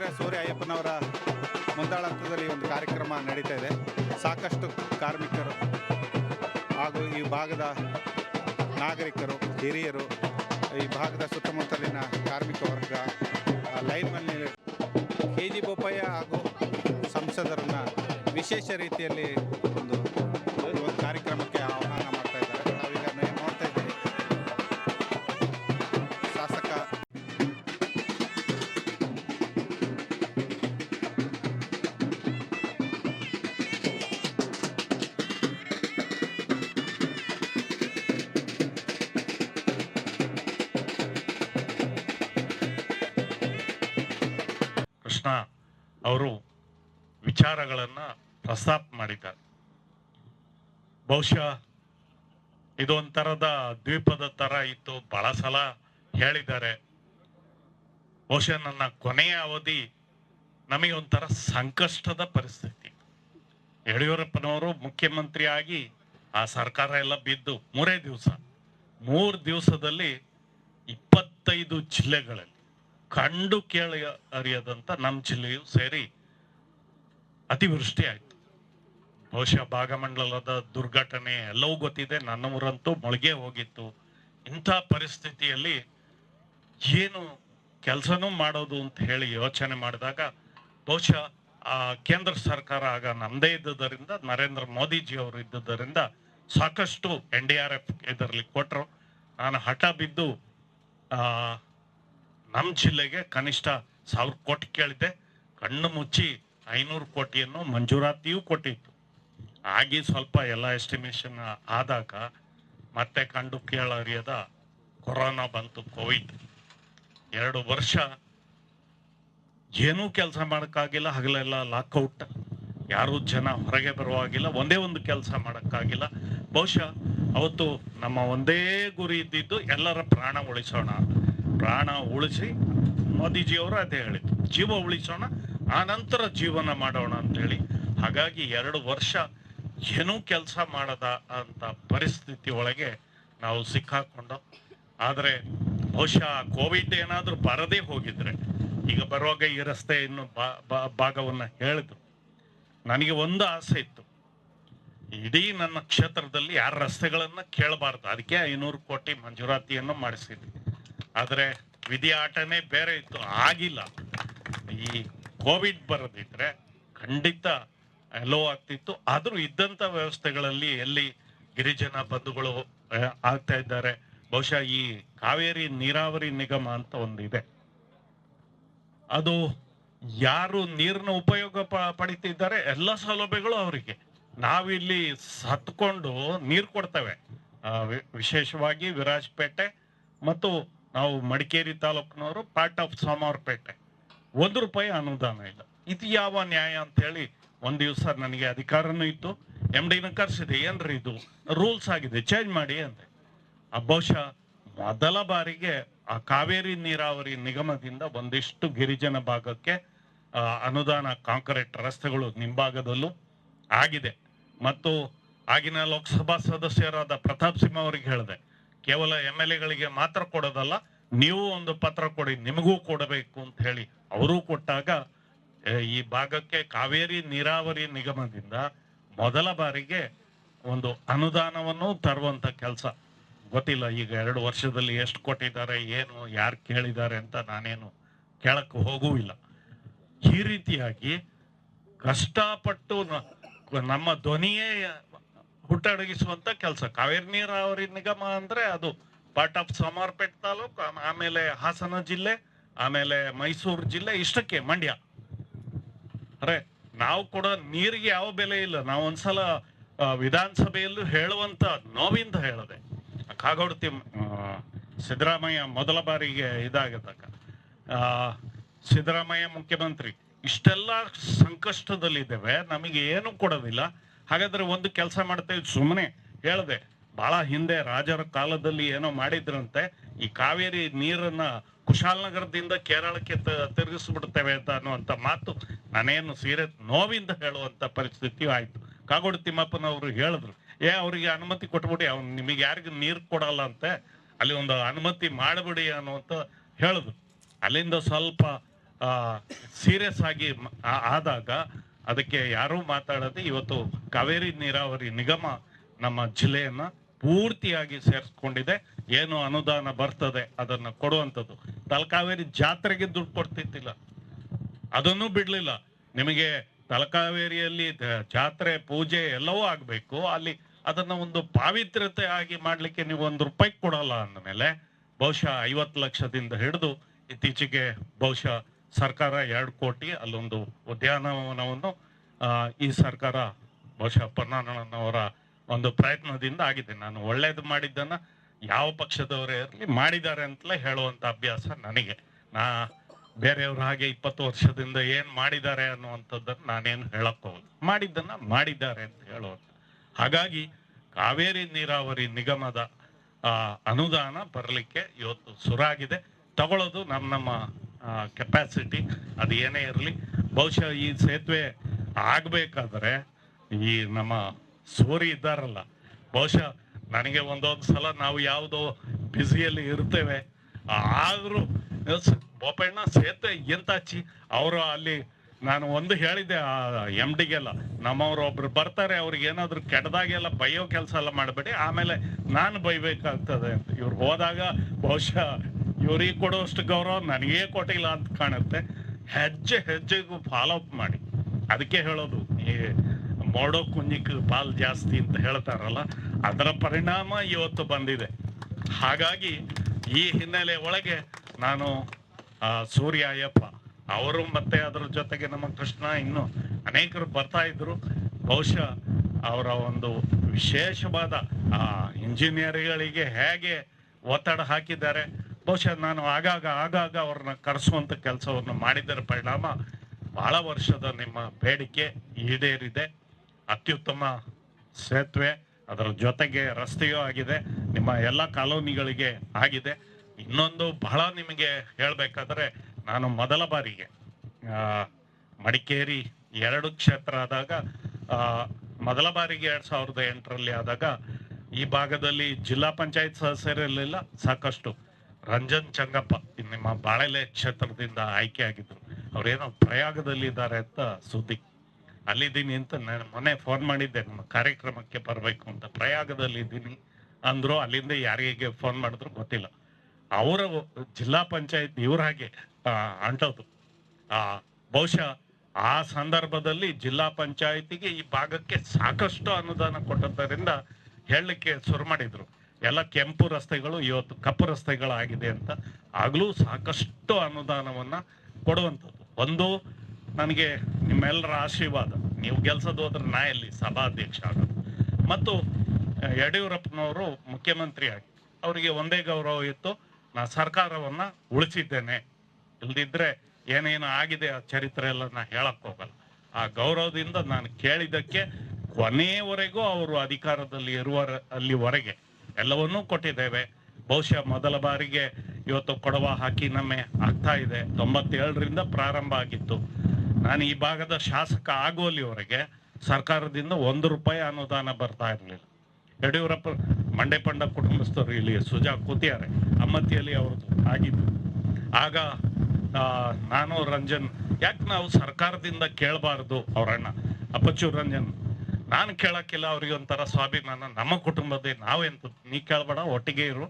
ಚಕ್ಕೆರೆ ಸೂರ್ಯ ಅಯ್ಯಪ್ಪನವರ ಮುಂದಾಳತ್ವದಲ್ಲಿ ಒಂದು ಕಾರ್ಯಕ್ರಮ ನಡೀತಾ ಇದೆ. ಸಾಕಷ್ಟು ಕಾರ್ಮಿಕರು ಹಾಗೂ ಈ ಭಾಗದ ನಾಗರಿಕರು, ಹಿರಿಯರು, ಈ ಭಾಗದ ಸುತ್ತಮುತ್ತಲಿನ ಕಾರ್ಮಿಕ ವರ್ಗ ಲೈನ್ ಲೈನ್ನಲ್ಲಿ ಕೆ ಜಿ ಬೋಪಯ್ಯ ಹಾಗೂ ಸಂಸದರನ್ನ ವಿಶೇಷ ರೀತಿಯಲ್ಲಿ ಬಹುಶಃ ಇದೊಂಥರದ ದ್ವೀಪದ ತರ ಇತ್ತು. ಬಹಳ ಸಲ ಹೇಳಿದ್ದಾರೆ. ಬಹುಶಃ ನನ್ನ ಕೊನೆಯ ಅವಧಿ ನಮಗೆ ಒಂಥರ ಸಂಕಷ್ಟದ ಪರಿಸ್ಥಿತಿ. ಯಡಿಯೂರಪ್ಪನವರು ಮುಖ್ಯಮಂತ್ರಿ ಆಗಿ ಆ ಸರ್ಕಾರ ಎಲ್ಲ ಬಿದ್ದು ಮೂರೇ ದಿವಸ, ಮೂರು ದಿವಸದಲ್ಲಿ ಇಪ್ಪತ್ತೈದು ಜಿಲ್ಲೆಗಳಲ್ಲಿ ಕಂಡು ಕೇಳಿ ಅರಿಯದಂತ ನಮ್ಮ ಜಿಲ್ಲೆಯು ಸೇರಿ ಅತಿವೃಷ್ಟಿ ಆಯ್ತು ಬಹುಶಃ ಭಾಗಮಂಡಲದ ದುರ್ಘಟನೆ ಎಲ್ಲವೂ ಗೊತ್ತಿದೆ. ನನ್ನ ಊರಂತೂ ಮೊಳಗೆ ಹೋಗಿತ್ತು. ಇಂಥ ಪರಿಸ್ಥಿತಿಯಲ್ಲಿ ಏನು ಕೆಲಸನೂ ಮಾಡೋದು ಅಂತ ಹೇಳಿ ಯೋಚನೆ ಮಾಡಿದಾಗ ಬಹುಶಃ ಆ ಕೇಂದ್ರ ಸರ್ಕಾರ ಆಗ ನಮ್ಮದೇ ಇದ್ದುದರಿಂದ, ನರೇಂದ್ರ ಮೋದಿಜಿ ಅವರು ಇದ್ದುದರಿಂದ ಸಾಕಷ್ಟು ಎನ್ ಡಿ ಆರ್ ಎಫ್ ಇದರಲ್ಲಿ ಕೊಟ್ಟರು. ನಾನು ಹಠ ಬಿದ್ದು ನಮ್ಮ ಜಿಲ್ಲೆಗೆ ಕನಿಷ್ಠ ಸಾವಿರ ಕೋಟಿ ಕೇಳಿದೆ ಕಣ್ಣು ಮುಚ್ಚಿ ಐನೂರು ಕೋಟಿಯನ್ನು ಮಂಜೂರಾತಿಯೂ ಕೊಟ್ಟಿತ್ತು. ಆಗಿ ಸ್ವಲ್ಪ ಎಲ್ಲ ಎಸ್ಟಿಮೇಷನ್ ಆದಾಗ ಮತ್ತೆ ಕಂಡು ಕೇಳರಿಯದ ಕೊರೋನಾ ಬಂತು, ಕೋವಿಡ್. ಎರಡು ವರ್ಷ ಏನೂ ಕೆಲಸ ಮಾಡೋಕ್ಕಾಗಿಲ್ಲ, ಹಗಲೆಲ್ಲ ಲಾಕ್ಔಟ್ ಯಾರೂ ಜನ ಹೊರಗೆ ಬರುವಾಗಿಲ್ಲ, ಒಂದೇ ಒಂದು ಕೆಲಸ ಮಾಡೋಕ್ಕಾಗಿಲ್ಲ. ಬಹುಶಃ ಅವತ್ತು ನಮ್ಮ ಒಂದೇ ಗುರಿ ಇದ್ದಿದ್ದು ಎಲ್ಲರ ಪ್ರಾಣ ಉಳಿಸೋಣ. ಪ್ರಾಣ ಉಳಿಸಿ ಮೋದಿಜಿಯವರು ಅದೇ ಹೇಳಿದ್ರು. ಜೀವ ಉಳಿಸೋಣ, ಆ ನಂತರ ಜೀವನ ಮಾಡೋಣ ಅಂತೇಳಿ. ಹಾಗಾಗಿ ಎರಡು ವರ್ಷ ಏನೂ ಕೆಲಸ ಮಾಡದ ಅಂತ ಪರಿಸ್ಥಿತಿ ಒಳಗೆ ನಾವು ಸಿಕ್ಕಾಕೊಂಡು. ಆದರೆ ಬಹುಶಃ ಕೋವಿಡ್ ಏನಾದರೂ ಬರದೇ ಹೋಗಿದ್ರೆ, ಈಗ ಬರುವಾಗ ಈ ರಸ್ತೆ ಇನ್ನು ಭಾಗವನ್ನ ಹೇಳಿದ್ರು. ನನಗೆ ಒಂದು ಆಸೆ ಇತ್ತು. ಇಡೀ ನನ್ನ ಕ್ಷೇತ್ರದಲ್ಲಿ ಯಾರ ರಸ್ತೆಗಳನ್ನು ಕೇಳಬಾರ್ದು. ಅದಕ್ಕೆ ಐನೂರು ಕೋಟಿ ಮಂಜೂರಾತಿಯನ್ನು ಮಾಡಿಸಿದ್ವಿ. ಆದರೆ ವಿಧಿ ಆಟನೇ ಬೇರೆ ಇತ್ತು. ಆಗಿಲ್ಲ. ಈ ಕೋವಿಡ್ ಬರದಿದ್ರೆ ಖಂಡಿತ ಎಲ್ಲೋ ಆಗ್ತಿತ್ತು. ಆದ್ರೂ ಇದ್ದಂತ ವ್ಯವಸ್ಥೆಗಳಲ್ಲಿ ಎಲ್ಲಿ ಗಿರಿಜನ ಬಂಧುಗಳು ಆಗ್ತಾ ಇದ್ದಾರೆ. ಬಹುಶಃ ಈ ಕಾವೇರಿ ನೀರಾವರಿ ನಿಗಮ ಅಂತ ಒಂದಿದೆ. ಅದು ಯಾರು ನೀರಿನ ಉಪಯೋಗ ಪಡಿತಿದ್ದಾರೆ? ಎಲ್ಲ ಸೌಲಭ್ಯಗಳು ಅವರಿಗೆ. ನಾವಿಲ್ಲಿ ಸತ್ಕೊಂಡು ನೀರು ಕೊಡ್ತೇವೆ. ವಿಶೇಷವಾಗಿ ವಿರಾಜಪೇಟೆ ಮತ್ತು ನಾವು ಮಡಿಕೇರಿ ತಾಲೂಕಿನವರು ಪಾರ್ಟ್ ಆಫ್ ಸೋಮವಾರಪೇಟೆ. ಒಂದು ರೂಪಾಯಿ ಅನುದಾನ ಇಲ್ಲ. ಇದು ಯಾವ ನ್ಯಾಯ ಅಂತ ಹೇಳಿ ಒಂದ್ ದಿವಸ ನನಗೆ ಅಧಿಕಾರನೂ ಇತ್ತು. ಎಂ ಡಿನ ಕರ್ಸಿದೆ, ಏನ್ರಿ ಇದು? ರೂಲ್ಸ್ ಆಗಿದೆ ಚೇಂಜ್ ಮಾಡಿ ಅಂದೆ. ಬಹುಶಃ ಮೊದಲ ಬಾರಿಗೆ ಆ ಕಾವೇರಿ ನೀರಾವರಿ ನಿಗಮದಿಂದ ಒಂದಿಷ್ಟು ಗಿರಿಜನ ಭಾಗಕ್ಕೆ ಅನುದಾನ ಕಾಂಕ್ರೀಟ್ ರಸ್ತೆಗಳು ನಿಂಭಾಗದಲ್ಲೂ ಆಗಿದೆ. ಮತ್ತು ಆಗಿನ ಲೋಕಸಭಾ ಸದಸ್ಯರಾದ ಪ್ರತಾಪ್ ಸಿಂಹ ಅವರಿಗೆ ಹೇಳಿದೆ, ಕೇವಲ ಎಂ ಎಲ್ ಎಗಳಿಗೆ ಮಾತ್ರ ಕೊಡೋದಲ್ಲ, ನೀವು ಒಂದು ಪತ್ರ ಕೊಡಿ, ನಿಮಗೂ ಕೊಡಬೇಕು ಅಂತ ಹೇಳಿ. ಅವರು ಕೊಟ್ಟಾಗ ಈ ಭಾಗಕ್ಕೆ ಕಾವೇರಿ ನೀರಾವರಿ ನಿಗಮದಿಂದ ಮೊದಲ ಬಾರಿಗೆ ಒಂದು ಅನುದಾನವನ್ನು ತರುವಂತ ಕೆಲಸ. ಗೊತ್ತಿಲ್ಲ, ಈಗ ಎರಡು ವರ್ಷದಲ್ಲಿ ಎಷ್ಟು ಕೊಟ್ಟಿದ್ದಾರೆ, ಏನು, ಯಾರು ಕೇಳಿದ್ದಾರೆ ಅಂತ ನಾನೇನು ಕೇಳಕ್ಕೆ ಹೋಗುವಿಲ್ಲ ಈ ರೀತಿಯಾಗಿ ಕಷ್ಟಪಟ್ಟು ನಮ್ಮ ಧ್ವನಿಯೇ ಹುಟ್ಟಡಗಿಸುವಂತ ಕೆಲಸ. ಕಾವೇರಿ ನೀರಾವರಿ ನಿಗಮ ಅಂದ್ರೆ ಅದು ಪಾರ್ಟ್ ಆಫ್ ಸೋಮಾರ್ಪೇಟ್ ತಾಲೂಕು, ಆಮೇಲೆ ಹಾಸನ ಜಿಲ್ಲೆ, ಆಮೇಲೆ ಮೈಸೂರು ಜಿಲ್ಲೆ, ಇಷ್ಟಕ್ಕೆ ಮಂಡ್ಯ. ಅರೆ ನಾವು ಕೂಡ ನೀರಿಗೆ ಯಾವ ಬೆಲೆ ಇಲ್ಲ. ನಾವು ಒಂದ್ಸಲ ವಿಧಾನಸಭೆಯಲ್ಲೂ ಹೇಳುವಂತ ನೋವಿಂದ ಹೇಳಿದೆ. ಕಾಗೋಡ್ತಿ ಸಿದ್ದರಾಮಯ್ಯ ಮೊದಲ ಬಾರಿಗೆ ಆ, ಸಿದ್ದರಾಮಯ್ಯ ಮುಖ್ಯಮಂತ್ರಿ ಇಷ್ಟೆಲ್ಲ ಸಂಕಷ್ಟದಲ್ಲಿದ್ದೇವೆ ನಮಗೆ ಏನು ಕೊಡೋದಿಲ್ಲ. ಹಾಗಾದ್ರೆ ಒಂದು ಕೆಲಸ ಮಾಡ್ತೇವೆ ಸುಮ್ಮನೆ ಹೇಳ್ದೆ ಬಹಳ ಹಿಂದೆ ರಾಜರ ಕಾಲದಲ್ಲಿ ಏನೋ ಮಾಡಿದ್ರಂತೆ ಈ ಕಾವೇರಿ ನೀರನ್ನ ಕುಶಾಲನಗರದಿಂದ ಕೇರಳಕ್ಕೆ ತಿರುಗಿಸ್ಬಿಡ್ತೇವೆ ಅಂತ ಅನ್ನುವಂಥ ಮಾತು, ನಾನೇನು ಸೀರೆ ನೋವಿಂದ ಹೇಳುವಂತ ಪರಿಸ್ಥಿತಿ ಆಯ್ತು. ಕಾಗೋಡು ತಿಮ್ಮಪ್ಪನವರು ಹೇಳಿದ್ರು, ಏ, ಅವರಿಗೆ ಅನುಮತಿ ಕೊಟ್ಬಿಡಿ, ಅವ್ನು ನಿಮಗೆ ಯಾರಿಗೂ ನೀರು ಕೊಡಲ್ಲ ಅಂತೆ ಅಲ್ಲಿ ಒಂದು ಅನುಮತಿ ಮಾಡಬಿಡಿ ಅನ್ನುವಂಥ ಹೇಳಿದ್ರು. ಅಲ್ಲಿಂದ ಸ್ವಲ್ಪ ಸೀರಿಯಸ್ ಆಗಿ ಆದಾಗ ಅದಕ್ಕೆ ಯಾರೂ ಮಾತಾಡದೆ ಇವತ್ತು ಕಾವೇರಿ ನೀರಾವರಿ ನಿಗಮ ನಮ್ಮ ಜಿಲ್ಲೆಯನ್ನು ಪೂರ್ತಿಯಾಗಿ ಸೇರಿಸ್ಕೊಂಡಿದೆ. ಏನು ಅನುದಾನ ಬರ್ತದೆ ಅದನ್ನ ಕೊಡುವಂಥದ್ದು. ತಲಕಾವೇರಿ ಜಾತ್ರೆಗೆ ದುಡ್ಡು ಕೊಡ್ತಿದ್ದಿಲ್ಲ. ಅದನ್ನು ಬಿಡ್ಲಿಲ್ಲ. ನಿಮಗೆ ತಲಕಾವೇರಿಯಲ್ಲಿ ಜಾತ್ರೆ, ಪೂಜೆ ಎಲ್ಲವೂ ಆಗ್ಬೇಕು. ಅಲ್ಲಿ ಅದನ್ನ ಒಂದು ಪಾವಿತ್ರ್ಯತೆ ಆಗಿ ಮಾಡ್ಲಿಕ್ಕೆ ನೀವು ಒಂದು ರೂಪಾಯಿ ಕೊಡಲ್ಲ ಅಂದಮೇಲೆ ಬಹುಶಃ ಐವತ್ತು ಲಕ್ಷದಿಂದ ಹಿಡಿದು ಇತ್ತೀಚೆಗೆ ಬಹುಶಃ ಸರ್ಕಾರ ಎರಡು ಕೋಟಿ ಅಲ್ಲೊಂದು ಉದ್ಯಾನವನವನ್ನು ಈ ಸರ್ಕಾರ ಬಹುಶಃ ಪೊನ್ನಣ್ಣನವರ ಒಂದು ಪ್ರಯತ್ನದಿಂದ ಆಗಿದೆ. ನಾನು ಒಳ್ಳೇದು ಮಾಡಿದ್ದನ್ನ ಯಾವ ಪಕ್ಷದವರೇ ಇರಲಿ ಮಾಡಿದ್ದಾರೆ ಅಂತಲೇ ಹೇಳುವಂಥ ಅಭ್ಯಾಸ ನನಗೆ. ನಾ ಬೇರೆಯವ್ರ ಹಾಗೆ ಇಪ್ಪತ್ತು ವರ್ಷದಿಂದ ಏನು ಮಾಡಿದ್ದಾರೆ ಅನ್ನುವಂಥದ್ದನ್ನು ನಾನೇನು ಹೇಳಕ್ ಹೋಗಲ್ಲ ಮಾಡಿದ್ದನ್ನ ಮಾಡಿದ್ದಾರೆ ಅಂತ ಹೇಳುವಂತ. ಹಾಗಾಗಿ ಕಾವೇರಿ ನೀರಾವರಿ ನಿಗಮದ ಅನುದಾನ ಬರಲಿಕ್ಕೆ ಇವತ್ತು ಸುರಾಗಿದೆ. ತಗೊಳ್ಳೋದು ನಮ್ಮ ನಮ್ಮ ಕೆಪಾಸಿಟಿ ಅದು ಏನೇ ಇರಲಿ. ಬಹುಶಃ ಈ ಸೇತುವೆ ಆಗ್ಬೇಕಾದ್ರೆ ಈ ನಮ್ಮ ಸೋರಿ ಇದ್ದಾರಲ್ಲ. ಬಹುಶಃ ನನಗೆ ಒಂದೊಂದು ಸಲ ನಾವು ಯಾವುದೋ ಬ್ಯುಸಿಯಲ್ಲಿ ಇರ್ತೇವೆ. ಆದರೂ ಬೋಪಣ್ಣ ಸೇತುವೆ ಎಂತಾಚಿ, ಅವರು ಅಲ್ಲಿ ನಾನು ಒಂದು ಹೇಳಿದ್ದೆ, ಆ ಎಂ ಡಿಗೆಲ್ಲ ನಮ್ಮವ್ರು ಒಬ್ರು ಬರ್ತಾರೆ, ಅವ್ರಿಗೆ ಏನಾದ್ರು ಕೆಟ್ಟದಾಗೆಲ್ಲ ಬೈಯೋ ಕೆಲಸ ಎಲ್ಲ ಮಾಡಬೇಡಿ, ಆಮೇಲೆ ನಾನು ಬೈಬೇಕಾಗ್ತದೆ ಅಂತ. ಇವ್ರು ಹೋದಾಗ ಬಹುಶಃ ಇವ್ರಿಗೆ ಕೊಡುವಷ್ಟು ಗೌರವ ನನಗೇ ಕೊಟ್ಟಿಲ್ಲ ಅಂತ ಕಾಣುತ್ತೆ. ಹೆಜ್ಜೆ ಹೆಜ್ಜೆಗೂ ಫಾಲೋ ಅಪ್ ಮಾಡಿ. ಅದಕ್ಕೆ ಹೇಳೋದು, ಈ ಮೋಡೋ ಕುಂಜಿಕ್ ಪಾಲ್ ಜಾಸ್ತಿ ಅಂತ ಹೇಳ್ತಾರಲ್ಲ, ಅದರ ಪರಿಣಾಮ ಇವತ್ತು ಬಂದಿದೆ. ಹಾಗಾಗಿ ಈ ಹಿನ್ನೆಲೆ ಒಳಗೆ ನಾನು ಸೂರ್ಯ ಅಯ್ಯಪ್ಪ ಅವರು ಮತ್ತೆ ಅದರ ಜೊತೆಗೆ ನಮ್ಮ ಕೃಷ್ಣ ಇನ್ನು ಅನೇಕರು ಬರ್ತಾ ಇದ್ರು. ಬಹುಶಃ ಅವರ ಒಂದು ವಿಶೇಷವಾದ ಇಂಜಿನಿಯರ್ಗಳಿಗೆ ಹೇಗೆ ಒತ್ತಡ ಹಾಕಿದ್ದಾರೆ, ಬಹುಶಃ ನಾನು ಆಗಾಗ ಆಗಾಗ ಅವ್ರನ್ನ ಕರೆಸುವಂತ ಕೆಲಸವನ್ನು ಮಾಡಿದ್ದರ ಪರಿಣಾಮ ಬಹಳ ವರ್ಷದ ನಿಮ್ಮ ಬೇಡಿಕೆ ಈಡೇರಿದೆ. ಅತ್ಯುತ್ತಮ ಸೇತುವೆ, ಅದರ ಜೊತೆಗೆ ರಸ್ತೆಯೂ ಆಗಿದೆ, ನಿಮ್ಮ ಎಲ್ಲ ಕಾಲೋನಿಗಳಿಗೆ ಆಗಿದೆ. ಇನ್ನೊಂದು ಬಹಳ ನಿಮಗೆ ಹೇಳಬೇಕಾದ್ರೆ, ನಾನು ಮೊದಲ ಬಾರಿಗೆ ಮಡಿಕೇರಿ ಎರಡು ಕ್ಷೇತ್ರ ಆದಾಗ ಮೊದಲ ಬಾರಿಗೆ ಎರಡು ಸಾವಿರದ ಎಂಟರಲ್ಲಿ ಆದಾಗ, ಈ ಭಾಗದಲ್ಲಿ ಜಿಲ್ಲಾ ಪಂಚಾಯತ್ ಸದಸ್ಯರಿರಲಿಲ್ಲ ಸಾಕಷ್ಟು. ರಂಜನ್ ಚಂಗಪ್ಪ ನಿಮ್ಮ ಬಾಳೆಲೆ ಕ್ಷೇತ್ರದಿಂದ ಆಯ್ಕೆ ಆಗಿದ್ರು. ಅವ್ರೇನೋ ಪ್ರಯಾಗದಲ್ಲಿ ಇದ್ದಾರೆ ಅಂತ ಸುದ್ದಿ. ಅಲ್ಲಿದ್ದೀನಿ ಅಂತ ನಾನು ಮೊನ್ನೆ ಫೋನ್ ಮಾಡಿದ್ದೆ, ನಮ್ಮ ಕಾರ್ಯಕ್ರಮಕ್ಕೆ ಬರಬೇಕು ಅಂತ. ಪ್ರಯಾಗದಲ್ಲಿ ಇದ್ದೀನಿ ಅಂದ್ರು ಅಲ್ಲಿಂದ ಯಾರಿಗೆ ಫೋನ್ ಮಾಡಿದ್ರು ಗೊತ್ತಿಲ್ಲ. ಅವರ ಜಿಲ್ಲಾ ಪಂಚಾಯತ್ ಇವ್ರ ಹಾಗೆ ಅಂಟೋದು ಆ, ಬಹುಶಃ ಆ ಸಂದರ್ಭದಲ್ಲಿ ಜಿಲ್ಲಾ ಪಂಚಾಯತಿಗೆ ಈ ಭಾಗಕ್ಕೆ ಸಾಕಷ್ಟು ಅನುದಾನ ಕೊಟ್ಟದ್ದರಿಂದ ಹೇಳಲಿಕ್ಕೆ ಶುರು ಮಾಡಿದ್ರು. ಎಲ್ಲ ಕೆಂಪು ರಸ್ತೆಗಳು ಇವತ್ತು ಕಪ್ಪು ರಸ್ತೆಗಳಾಗಿದೆ ಅಂತ. ಆಗಲೂ ಸಾಕಷ್ಟು ಅನುದಾನವನ್ನ ಕೊಡುವಂಥದ್ದು. ಒಂದು, ನನಗೆ ನಿಮ್ಮೆಲ್ಲರ ಆಶೀರ್ವಾದ. ನೀವು ಗೆಲ್ಸೋದು ಹೋದ್ರೆ ನಾ ಇಲ್ಲಿ ಸಭಾಧ್ಯಕ್ಷ ಆಗೋದು. ಮತ್ತು ಯಡಿಯೂರಪ್ಪನವರು ಮುಖ್ಯಮಂತ್ರಿ ಆಗಿ ಅವರಿಗೆ ಒಂದೇ ಗೌರವ ಇತ್ತು. ನಾ ಸರ್ಕಾರವನ್ನ ಉಳಿಸಿದ್ದೇನೆ. ಇಲ್ದಿದ್ರೆ ಏನೇನು ಆಗಿದೆ ಆ ಚರಿತ್ರೆ ಎಲ್ಲ ನಾ ಹೇಳಕ್ ಹೋಗಲ್ಲ. ಆ ಗೌರವದಿಂದ ನಾನು ಕೇಳಿದ್ದಕ್ಕೆ ಕೊನೆಯವರೆಗೂ ಅವರು ಅಧಿಕಾರದಲ್ಲಿ ಇರುವ ಅಲ್ಲಿವರೆಗೆ ಎಲ್ಲವನ್ನೂ ಕೊಟ್ಟಿದ್ದೇವೆ. ಬಹುಶಃ ಮೊದಲ ಬಾರಿಗೆ ಇವತ್ತು ಕೊಡವ ಹಾಕಿ ನಮ್ಮೆ ಆಗ್ತಾ ಇದೆ. ತೊಂಬತ್ತೇಳರಿಂದ ಪ್ರಾರಂಭ ಆಗಿತ್ತು. ನಾನು ಈ ಭಾಗದ ಶಾಸಕ ಆಗುವಲ್ಲಿವರೆಗೆ ಸರ್ಕಾರದಿಂದ ಒಂದು ರೂಪಾಯಿ ಅನುದಾನ ಬರ್ತಾ ಇರಲಿಲ್ಲ. ಯಡಿಯೂರಪ್ಪ ಮಂಡೆ ಪಂಡ ಕುಟುಂಬಸ್ಥರು ಇಲ್ಲಿ ಸುಜಾ ಕೂತಿದ್ದಾರೆ. ಅಮ್ಮತ್ತಿಯಲ್ಲಿ ಅವ್ರದ್ದು ಆಗಿದ್ದು ಆಗ ನಾನು ರಂಜನ್, ಯಾಕೆ ನಾವು ಸರ್ಕಾರದಿಂದ ಕೇಳಬಾರ್ದು ಅವರಣ್ಣ ಅಪ್ಪಚ್ಚು ರಂಜನ್, ನಾನು ಕೇಳೋಕ್ಕಿಲ್ಲ, ಅವ್ರಿಗೆ ಒಂಥರ ಸ್ವಾಭಿಮಾನ. ನಮ್ಮ ಕುಟುಂಬದೇ, ನಾವೆಂತ, ನೀ ಕೇಳಬೇಡ, ಒಟ್ಟಿಗೆ ಇರು.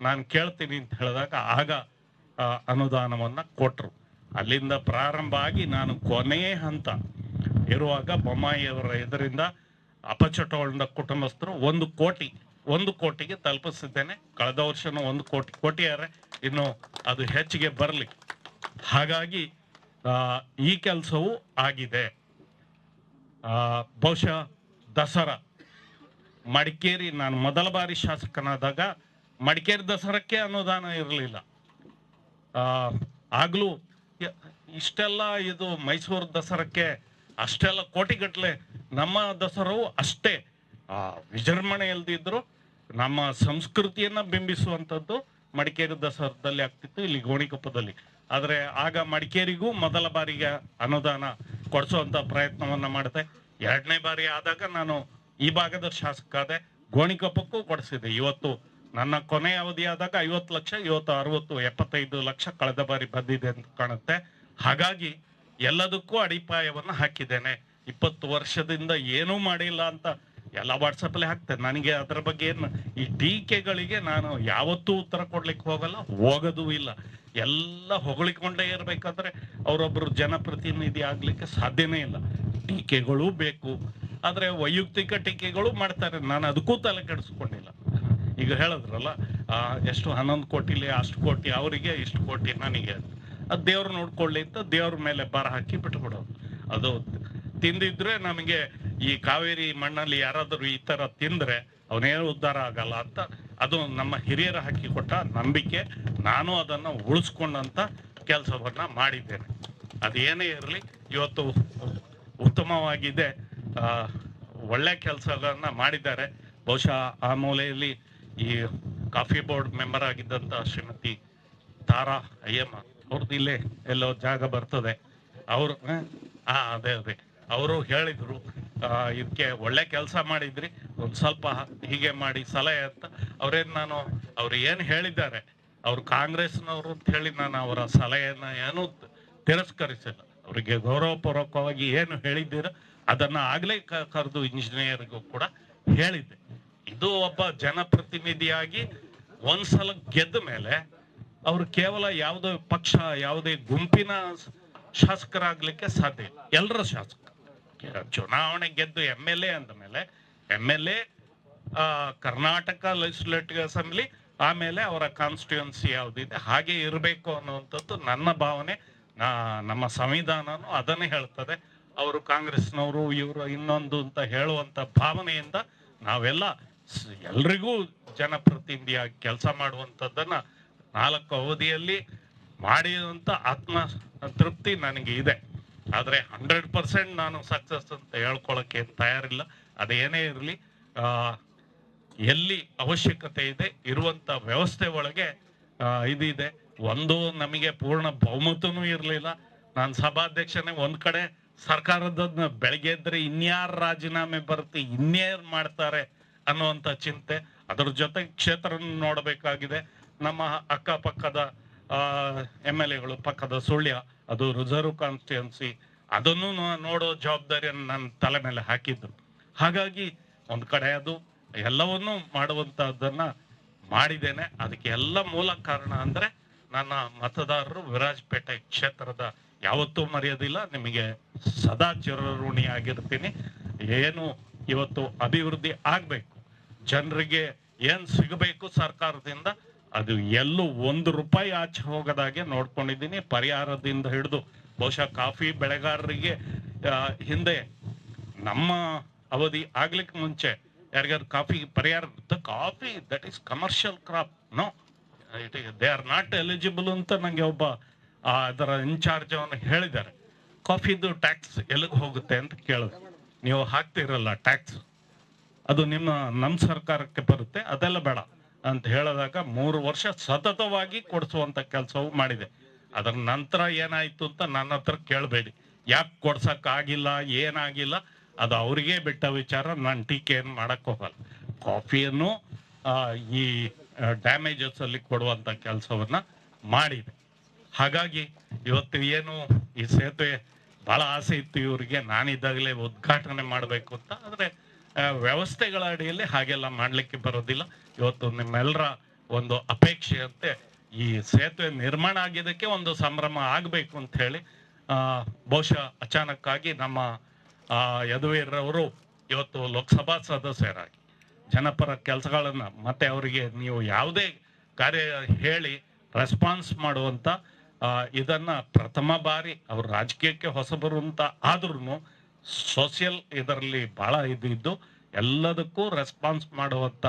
ನಾನು ಕೇಳ್ತೀನಿ ಅಂತ ಹೇಳಿದಾಗ ಆಗ ಅನುದಾನವನ್ನು ಕೊಟ್ಟರು ಅಲ್ಲಿಂದ ಪ್ರಾರಂಭ ಆಗಿ ನಾನು ಕೊನೆಯ ಹಂತ ಇರುವಾಗ ಬೊಮ್ಮಾಯಿಯವರ ಇದರಿಂದ ಅಪಚಟಗೊಂಡ ಕುಟುಂಬಸ್ಥರು ಒಂದು ಕೋಟಿ, ಒಂದು ಕೋಟಿಗೆ ತಲುಪಿಸಿದ್ದೇನೆ. ಕಳೆದ ವರ್ಷನೂ ಒಂದು ಕೋಟಿ ಕೋಟಿಯಾರೆ ಇನ್ನು ಅದು ಹೆಚ್ಚಿಗೆ ಬರಲಿ. ಹಾಗಾಗಿ ಈ ಕೆಲಸವೂ ಆಗಿದೆ. ಬಹುಶಃ ದಸರಾ. ಮಡಿಕೇರಿ, ನಾನು ಮೊದಲ ಬಾರಿ ಶಾಸಕನಾದಾಗ ಮಡಿಕೇರಿ ದಸರಕ್ಕೆ ಅನುದಾನ ಇರಲಿಲ್ಲ. ಆಗಲೂ ಇಷ್ಟೆಲ್ಲ ಇದು ಮೈಸೂರು ದಸರಕ್ಕೆ ಅಷ್ಟೆಲ್ಲ ಕೋಟಿಗಟ್ಟಲೆ ನಮ್ಮ ದಸರವು ಅಷ್ಟೇ. ವಿಜೃಂಭಣೆ ಇಲ್ದಿದ್ರು ನಮ್ಮ ಸಂಸ್ಕೃತಿಯನ್ನ ಬಿಂಬಿಸುವಂಥದ್ದು ಮಡಿಕೇರಿ ದಸರದಲ್ಲಿ ಆಗ್ತಿತ್ತು, ಇಲ್ಲಿ ಗೋಣಿಕೊಪ್ಪದಲ್ಲಿ. ಆದರೆ ಆಗ ಮಡಿಕೇರಿಗೂ ಮೊದಲ ಬಾರಿಗೆ ಅನುದಾನ ಕೊಡಿಸುವಂತ ಪ್ರಯತ್ನವನ್ನ ಮಾಡಿದೆ. ಎರಡನೇ ಬಾರಿ ಆದಾಗ ನಾನು ಈ ಭಾಗದ ಶಾಸಕ ಆದೆ, ಗೋಣಿಕೊಪ್ಪಕ್ಕೂ ಕೊಡಿಸಿದೆ. ಇವತ್ತು ನನ್ನ ಕೊನೆಯ ಅವಧಿ ಆದಾಗ ಐವತ್ತು ಲಕ್ಷ ಇವತ್ತು ಅರವತ್ತು, ಎಪ್ಪತ್ತೈದು ಲಕ್ಷ ಕಳೆದ ಬಾರಿ ಬಂದಿದೆ ಅಂತ ಕಾಣುತ್ತೆ. ಹಾಗಾಗಿ ಎಲ್ಲದಕ್ಕೂ ಅಡಿಪಾಯವನ್ನ ಹಾಕಿದ್ದೇನೆ. ಇಪ್ಪತ್ತು ವರ್ಷದಿಂದ ಏನೂ ಮಾಡಿಲ್ಲ ಅಂತ ಎಲ್ಲ ವಾಟ್ಸಪ್ ಅಲ್ಲಿ ಹಾಕ್ತೇನೆ. ನನಗೆ ಅದರ ಬಗ್ಗೆ ಏನು, ಈ ಟೀಕೆಗಳಿಗೆ ನಾನು ಯಾವತ್ತೂ ಉತ್ತರ ಕೊಡ್ಲಿಕ್ಕೆ ಹೋಗಲ್ಲ, ಹೋಗೋದೂ ಇಲ್ಲ. ಎಲ್ಲ ಹೊಗಳಿಕೊಂಡೇ ಇರಬೇಕಾದ್ರೆ ಅವರೊಬ್ಬರು ಜನಪ್ರತಿನಿಧಿ ಆಗ್ಲಿಕ್ಕೆ ಸಾಧ್ಯನೇ ಇಲ್ಲ. ಟೀಕೆಗಳು ಬೇಕು. ಆದ್ರೆ ವೈಯಕ್ತಿಕ ಟೀಕೆಗಳು ಮಾಡ್ತಾರೆ. ನಾನು ಅದಕ್ಕೂ ತಲೆ ಕೆಡಿಸ್ಕೊಂಡಿಲ್ಲ. ಈಗ ಹೇಳಿದ್ರಲ್ಲ ಎಷ್ಟು ಹನ್ನೊಂದು ಕೋಟಿಲಿ ಅಷ್ಟು ಕೋಟಿ ಅವರಿಗೆ, ಇಷ್ಟು ಕೋಟಿ ನನಗೆ ಅದು ದೇವ್ರು ನೋಡ್ಕೊಳ್ಳಿ ಅಂತ ದೇವ್ರ ಮೇಲೆ ಬರ ಹಾಕಿ ಬಿಟ್ಬಿಡೋದು. ಅದು ತಿಂದಿದ್ರೆ ನಮಗೆ ಈ ಕಾವೇರಿ ಮಣ್ಣಲ್ಲಿ ಯಾರಾದರೂ ಈ ತರ ತಿಂದ್ರೆ ಅವನೇನು ಉದ್ಧಾರ ಆಗಲ್ಲ ಅಂತ, ಅದು ನಮ್ಮ ಹಿರಿಯರ ಹಾಕಿ ಕೊಟ್ಟ ನಂಬಿಕೆ. ನಾನು ಅದನ್ನ ಉಳಿಸ್ಕೊಂಡಂಥ ಕೆಲಸವನ್ನ ಮಾಡಿದ್ದೇನೆ. ಅದೇನೇ ಇರಲಿ, ಇವತ್ತು ಉತ್ತಮವಾಗಿದೆ. ಒಳ್ಳೆ ಕೆಲಸಗಳನ್ನ ಮಾಡಿದ್ದಾರೆ. ಬಹುಶಃ ಆ ಮೂಲೆಯಲ್ಲಿ ಈ ಕಾಫಿ ಬೋರ್ಡ್ ಮೆಂಬರ್ ಆಗಿದ್ದಂತ ಶ್ರೀಮತಿ ತಾರಾ ಅಯ್ಯಮ್ಮ ಅವ್ರದ್ದು ಇಲ್ಲೇ ಎಲ್ಲೋ ಜಾಗ ಬರ್ತದೆ. ಅವರು, ಹಾ ಅದೇ ಅದೇ. ಅವರು ಹೇಳಿದ್ರು ಇದಕ್ಕೆ ಒಳ್ಳೆ ಕೆಲಸ ಮಾಡಿದ್ರಿ, ಒಂದು ಸ್ವಲ್ಪ ಹೀಗೆ ಮಾಡಿ ಸಲಹೆ ಅಂತ. ಅವ್ರೇನು ನಾನು, ಅವ್ರು ಏನು ಹೇಳಿದ್ದಾರೆ, ಅವ್ರು ಕಾಂಗ್ರೆಸ್ನವರು ಅಂತ ಹೇಳಿ ನಾನು ಅವರ ಸಲಹೆಯನ್ನ ಏನು ತಿರಸ್ಕರಿಸಿಲ್ಲ. ಅವರಿಗೆ ಗೌರವಪೂರ್ವಕವಾಗಿ ಏನು ಹೇಳಿದ್ದೀರ, ಅದನ್ನ ಆಗ್ಲೇ ಕರೆದು ಇಂಜಿನಿಯರ್ಗೂ ಕೂಡ ಹೇಳಿದ್ದೆ. ಇದು ಒಬ್ಬ ಜನಪ್ರತಿನಿಧಿಯಾಗಿ ಒಂದ್ಸಲ ಗೆದ್ದ ಮೇಲೆ ಅವರು ಕೇವಲ ಯಾವುದೇ ಪಕ್ಷ, ಯಾವುದೇ ಗುಂಪಿನ ಶಾಸಕರಾಗ್ಲಿಕ್ಕೆ ಸಾಧ್ಯ ಇಲ್ಲ. ಎಲ್ಲರ ಶಾಸಕ. ಚುನಾವಣೆ ಗೆದ್ದು ಎಂ ಎಲ್ ಎ ಅಂದ ಮೇಲೆ M L A Karnataka legislative assembly ಆಮೇಲೆ ಅವರ ಕಾನ್ಸ್ಟಿಟ್ಯೂನ್ಸಿ ಯಾವ್ದಿದೆ, ಹಾಗೆ ಇರಬೇಕು ಅನ್ನುವಂಥದ್ದು ನನ್ನ ಭಾವನೆ. ನಮ್ಮ ಸಂವಿಧಾನನು ಅದನ್ನೇ ಹೇಳ್ತದೆ. ಅವರು ಕಾಂಗ್ರೆಸ್ನವರು ಇವರು ಇನ್ನೊಂದು ಅಂತ ಹೇಳುವಂತ ಭಾವನೆಯಿಂದ ನಾವೆಲ್ಲ ಎಲ್ರಿಗೂ ಜನಪ್ರತಿನಿಧಿಯಾಗಿ ಕೆಲಸ ಮಾಡುವಂಥದ್ದನ್ನ ನಾಲ್ಕು ಅವಧಿಯಲ್ಲಿ ಮಾಡಿದಂತ ಆತ್ಮ ತೃಪ್ತಿ ನನಗೆ ಇದೆ. ಆದರೆ ಹಂಡ್ರೆಡ್ ಪರ್ಸೆಂಟ್ ನಾನು ಸಕ್ಸಸ್ ಅಂತ ಹೇಳ್ಕೊಳಕ್ಕೆ ತಯಾರಿಲ್ಲ. ಅದೇನೇ ಇರಲಿ ಎಲ್ಲಿ ಅವಶ್ಯಕತೆ ಇದೆ, ಇರುವಂತ ವ್ಯವಸ್ಥೆ ಒಳಗೆ ಇದಿದೆ. ಒಂದು ನಮಗೆ ಪೂರ್ಣ ಬಹುಮತನೂ ಇರಲಿಲ್ಲ. ನಾನು ಸಭಾಧ್ಯಕ್ಷನೇ ಒಂದು ಕಡೆ ಸರ್ಕಾರದ ಬೆಳಗ್ಗೆ ಎದ್ರೆ ಇನ್ಯಾರ ರಾಜೀನಾಮೆ ಬರುತ್ತೆ, ಇನ್ಯಾರು ಮಾಡ್ತಾರೆ ಅನ್ನುವಂತ ಚಿಂತೆ. ಅದರ ಜೊತೆ ಕ್ಷೇತ್ರವನ್ನು ನೋಡಬೇಕಾಗಿದೆ. ನಮ್ಮ ಅಕ್ಕಪಕ್ಕದ ಎಂ ಎಲ್ ಎಗಳು, ಪಕ್ಕದ ಸುಳ್ಯ, ಅದು ರಿಸರ್ವ್ ಕಾನ್ಸ್ಟಿಟ್ಯೂನ್ಸಿ ಅದನ್ನು ನೋಡೋ ಜವಾಬ್ದಾರಿಯನ್ನು ನನ್ನ ತಲೆ ಮೇಲೆ ಹಾಕಿದ್ರು. ಹಾಗಾಗಿ ಒಂದು ಕಡೆ ಅದು ಎಲ್ಲವನ್ನೂ ಮಾಡುವಂತಹದ್ದನ್ನ ಮಾಡಿದ್ದೇನೆ. ಅದಕ್ಕೆ ಎಲ್ಲ ಮೂಲ ಕಾರಣ ಅಂದ್ರೆ ನನ್ನ ಮತದಾರರು ವಿರಾಜಪೇಟೆ ಕ್ಷೇತ್ರದ ಯಾವತ್ತೂ ಮರೆಯೋದಿಲ್ಲ. ನಿಮಗೆ ಸದಾ ಚಿರಋಣಿಯಾಗಿರ್ತೀನಿ. ಏನು ಇವತ್ತು ಅಭಿವೃದ್ಧಿ ಆಗ್ಬೇಕು. ಜನರಿಗೆ ಏನ್ ಸಿಗಬೇಕು ಸರ್ಕಾರದಿಂದ, ಅದು ಎಲ್ಲೂ ಒಂದು ರೂಪಾಯಿ ಆಚೆ ಹೋಗದಾಗೆ ನೋಡ್ಕೊಂಡಿದ್ದೀನಿ. ಪರಿಹಾರದಿಂದ ಹಿಡಿದು ಬಹುಶಃ ಕಾಫಿ ಬೆಳೆಗಾರರಿಗೆ ಹಿಂದೆ ನಮ್ಮ ಅವಧಿ ಆಗ್ಲಿಕ್ಕೆ ಮುಂಚೆ ಯಾರಿಗಾದ್ರು ಕಾಫಿ ಪರಿಹಾರ coffee that is commercial crop no it they are not eligible ಅಂತ ನನಗೆ ಒಬ್ಬ ಅದರ ಇನ್ಚಾರ್ಜ್ ಅವನು ಹೇಳಿದ್ದಾರೆ. ಕಾಫಿದು ಟ್ಯಾಕ್ಸ್ ಎಲ್ಲಿಗೆ ಹೋಗುತ್ತೆ ಅಂತ ಕೇಳಿದೆ ನೀವು ಹಾಕ್ತಿರಲ್ಲ ಟ್ಯಾಕ್ಸ್ ಅದು ನಿಮ್ಮ ನಮ್ಮ ಸರ್ಕಾರಕ್ಕೆ ಬರುತ್ತೆ, ಅದೆಲ್ಲ ಬೇಡ ಅಂತ ಹೇಳಿದಾಗ ಮೂರು ವರ್ಷ ಸತತವಾಗಿ ಕೊಡಿಸುವಂತ ಕೆಲಸವು ಮಾಡಿದೆ. ಅದರ ನಂತರ ಏನಾಯ್ತು ಅಂತ ನನ್ನ ಹತ್ರ ಕೇಳಬೇಡಿ. ಯಾಕೆ ಕೊಡ್ಸಕ್ ಆಗಿಲ್ಲ, ಏನಾಗಿಲ್ಲ, ಅದು ಅವರಿಗೆ ಬಿಟ್ಟ ವಿಚಾರ, ನಾನು ಟೀಕೆ ಏನು ಮಾಡಕ್ ಹೋಗಲ್ಲ. ಕಾಫಿಯನ್ನು ಈ ಡ್ಯಾಮೇಜಸ್ ಅಲ್ಲಿ ಕೊಡುವಂತ ಕೆಲಸವನ್ನ ಮಾಡಿದೆ. ಹಾಗಾಗಿ ಇವತ್ತು ಏನು ಈ ಸೇತುವೆ ಬಹಳ ಆಸೆ ಇತ್ತು ಇವರಿಗೆ ನಾನಿದ್ದಾಗಲೇ ಉದ್ಘಾಟನೆ ಮಾಡಬೇಕು ಅಂತ, ಆದ್ರೆ ವ್ಯವಸ್ಥೆಗಳ ಅಡಿಯಲ್ಲಿ ಹಾಗೆಲ್ಲ ಮಾಡಲಿಕ್ಕೆ ಬರೋದಿಲ್ಲ. ಇವತ್ತು ನಿಮ್ಮೆಲ್ಲರ ಒಂದು ಅಪೇಕ್ಷೆಯಂತೆ ಈ ಸೇತುವೆ ನಿರ್ಮಾಣ ಆಗಿದ್ದಕ್ಕೆ ಒಂದು ಸಂಭ್ರಮ ಆಗಬೇಕು ಅಂತ ಹೇಳಿ ಬಹುಶಃ ಅಚಾನಕ್ಕಾಗಿ ನಮ್ಮ ಆ, ಯದುವೀರವರು ಇವತ್ತು ಲೋಕಸಭಾ ಸದಸ್ಯರಾಗಿ ಜನಪರ ಕೆಲಸಗಳನ್ನು ಮತ್ತೆ ಅವರಿಗೆ ನೀವು ಯಾವುದೇ ಕಾರ್ಯ ಹೇಳಿ ರೆಸ್ಪಾನ್ಸ್ ಇದನ್ನು ಇದನ್ನ ಪ್ರಥಮ ಬಾರಿ ಅವರು ರಾಜಕೀಯಕ್ಕೆ ಹೊಸಬರು ಅಂತ ಆದ್ರೂ ಸೋಷಿಯಲ್ ಇದರಲ್ಲಿ ಬಹಳ ಇದು ಇದ್ದು ಎಲ್ಲದಕ್ಕೂ ರೆಸ್ಪಾನ್ಸ್ ಮಾಡುವಂತ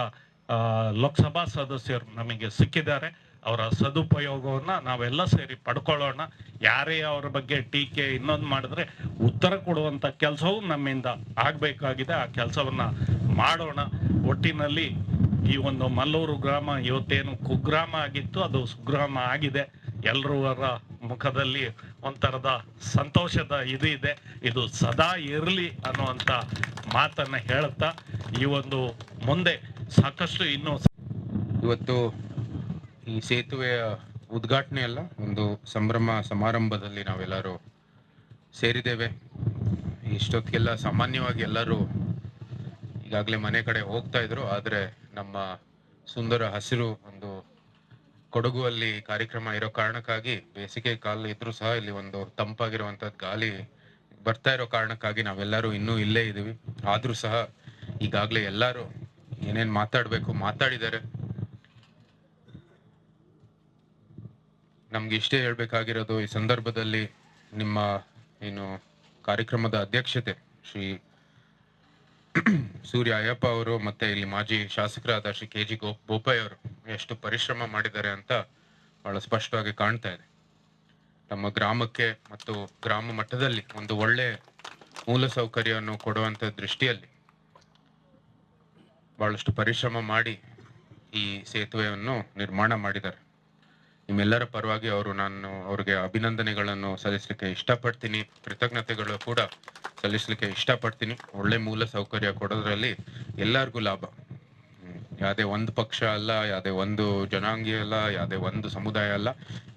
ಲೋಕಸಭಾ ಸದಸ್ಯರು ನಮಗೆ ಸಿಕ್ಕಿದ್ದಾರೆ. ಅವರ ಸದುಪಯೋಗವನ್ನು ನಾವೆಲ್ಲ ಸೇರಿ ಪಡ್ಕೊಳ್ಳೋಣ. ಯಾರೇ ಅವರ ಬಗ್ಗೆ ಟೀಕೆ ಇನ್ನೊಂದು ಮಾಡಿದ್ರೆ ಉತ್ತರ ಕೊಡುವಂತ ಕೆಲಸವೂ ನಮ್ಮಿಂದ ಆಗಬೇಕಾಗಿದೆ. ಆ ಕೆಲಸವನ್ನ ಮಾಡೋಣ. ಒಟ್ಟಿನಲ್ಲಿ ಈ ಒಂದು ಮಲ್ಲೂರು ಗ್ರಾಮ ಇವತ್ತೇನು ಕುಗ್ರಾಮ ಆಗಿತ್ತು, ಅದು ಸುಗ್ರಾಮ ಆಗಿದೆ. ಎಲ್ಲರ ಮುಖದಲ್ಲಿ ಒಂಥರದ ಸಂತೋಷದ ಇದು ಇದೆ. ಇದು ಸದಾ ಇರಲಿ ಅನ್ನುವಂಥ ಮಾತನ್ನು ಹೇಳುತ್ತಾ ಈ ಒಂದು ಮುಂದೆ ಸಾಕಷ್ಟು ಇನ್ನೂ ಇವತ್ತು ಈ ಸೇತುವೆಯ ಉದ್ಘಾಟನೆ ಅಲ್ಲ, ಒಂದು ಸಂಭ್ರಮ ಸಮಾರಂಭದಲ್ಲಿ ನಾವೆಲ್ಲರೂ ಸೇರಿದ್ದೇವೆ. ಇಷ್ಟೊತ್ತಿಗೆಲ್ಲ ಸಾಮಾನ್ಯವಾಗಿ ಎಲ್ಲರೂ ಈಗಾಗಲೇ ಮನೆ ಕಡೆ ಹೋಗ್ತಾ ಇದ್ರು, ಆದರೆ ನಮ್ಮ ಸುಂದರ ಹಸಿರು ಒಂದು ಕೊಡಗು ಅಲ್ಲಿ ಕಾರ್ಯಕ್ರಮ ಇರೋ ಕಾರಣಕ್ಕಾಗಿ ಬೇಸಿಗೆ ಕಾಲ ಇದ್ರೂ ಸಹ ಇಲ್ಲಿ ಒಂದು ತಂಪಾಗಿರುವಂತದ್ ಗಾಳಿ ಬರ್ತಾ ಇರೋ ಕಾರಣಕ್ಕಾಗಿ ನಾವೆಲ್ಲರೂ ಇನ್ನೂ ಇಲ್ಲೇ ಇದೀವಿ ಆದ್ರೂ ಸಹ ಈಗಾಗಲೇ ಎಲ್ಲರೂ ಏನೇನ್ ಮಾತಾಡ್ಬೇಕು ಮಾತಾಡಿದ್ದಾರೆ. ನಮ್ಗೆ ಇಷ್ಟೇ ಹೇಳ್ಬೇಕಾಗಿರೋದು ಈ ಸಂದರ್ಭದಲ್ಲಿ ನಿಮ್ಮ ಏನು ಕಾರ್ಯಕ್ರಮದ ಅಧ್ಯಕ್ಷತೆ ಶ್ರೀ ಸೂರ್ಯ ಅಯ್ಯಪ್ಪ ಅವರು ಮತ್ತೆ ಇಲ್ಲಿ ಮಾಜಿ ಶಾಸಕರಾದ ಶ್ರೀ ಕೆ ಜಿ ಬೋಪಯ್ಯ ಅವರು ಎಷ್ಟು ಪರಿಶ್ರಮ ಮಾಡಿದ್ದಾರೆ ಅಂತ ಬಹಳ ಸ್ಪಷ್ಟವಾಗಿ ಕಾಣ್ತಾ ಇದೆ. ನಮ್ಮ ಗ್ರಾಮಕ್ಕೆ ಮತ್ತು ಗ್ರಾಮ ಮಟ್ಟದಲ್ಲಿ ಒಂದು ಒಳ್ಳೆ ಮೂಲ ಸೌಕರ್ಯವನ್ನು ಕೊಡುವಂತ ದೃಷ್ಟಿಯಲ್ಲಿ ಬಹಳಷ್ಟು ಪರಿಶ್ರಮ ಮಾಡಿ ಈ ಸೇತುವೆಯನ್ನು ನಿರ್ಮಾಣ ಮಾಡಿದ್ದಾರೆ. ನಿಮ್ಮೆಲ್ಲರ ಪರವಾಗಿ ಅವರು ನಾನು ಅವ್ರಿಗೆ ಅಭಿನಂದನೆಗಳನ್ನು ಸಲ್ಲಿಸಲಿಕ್ಕೆ ಇಷ್ಟಪಡ್ತೀನಿ. ಕೃತಜ್ಞತೆಗಳು ಕೂಡ ಸಲ್ಲಿಸಲಿಕ್ಕೆ ಇಷ್ಟಪಡ್ತೀನಿ. ಒಳ್ಳೆ ಮೂಲ ಸೌಕರ್ಯ ಕೊಡೋದ್ರಲ್ಲಿ ಎಲ್ಲರಿಗೂ ಲಾಭ. ಯಾವುದೇ ಒಂದು ಪಕ್ಷ ಅಲ್ಲ, ಯಾವುದೇ ಒಂದು ಜನಾಂಗೀಯ ಅಲ್ಲ, ಯಾವುದೇ ಒಂದು ಸಮುದಾಯ ಅಲ್ಲ,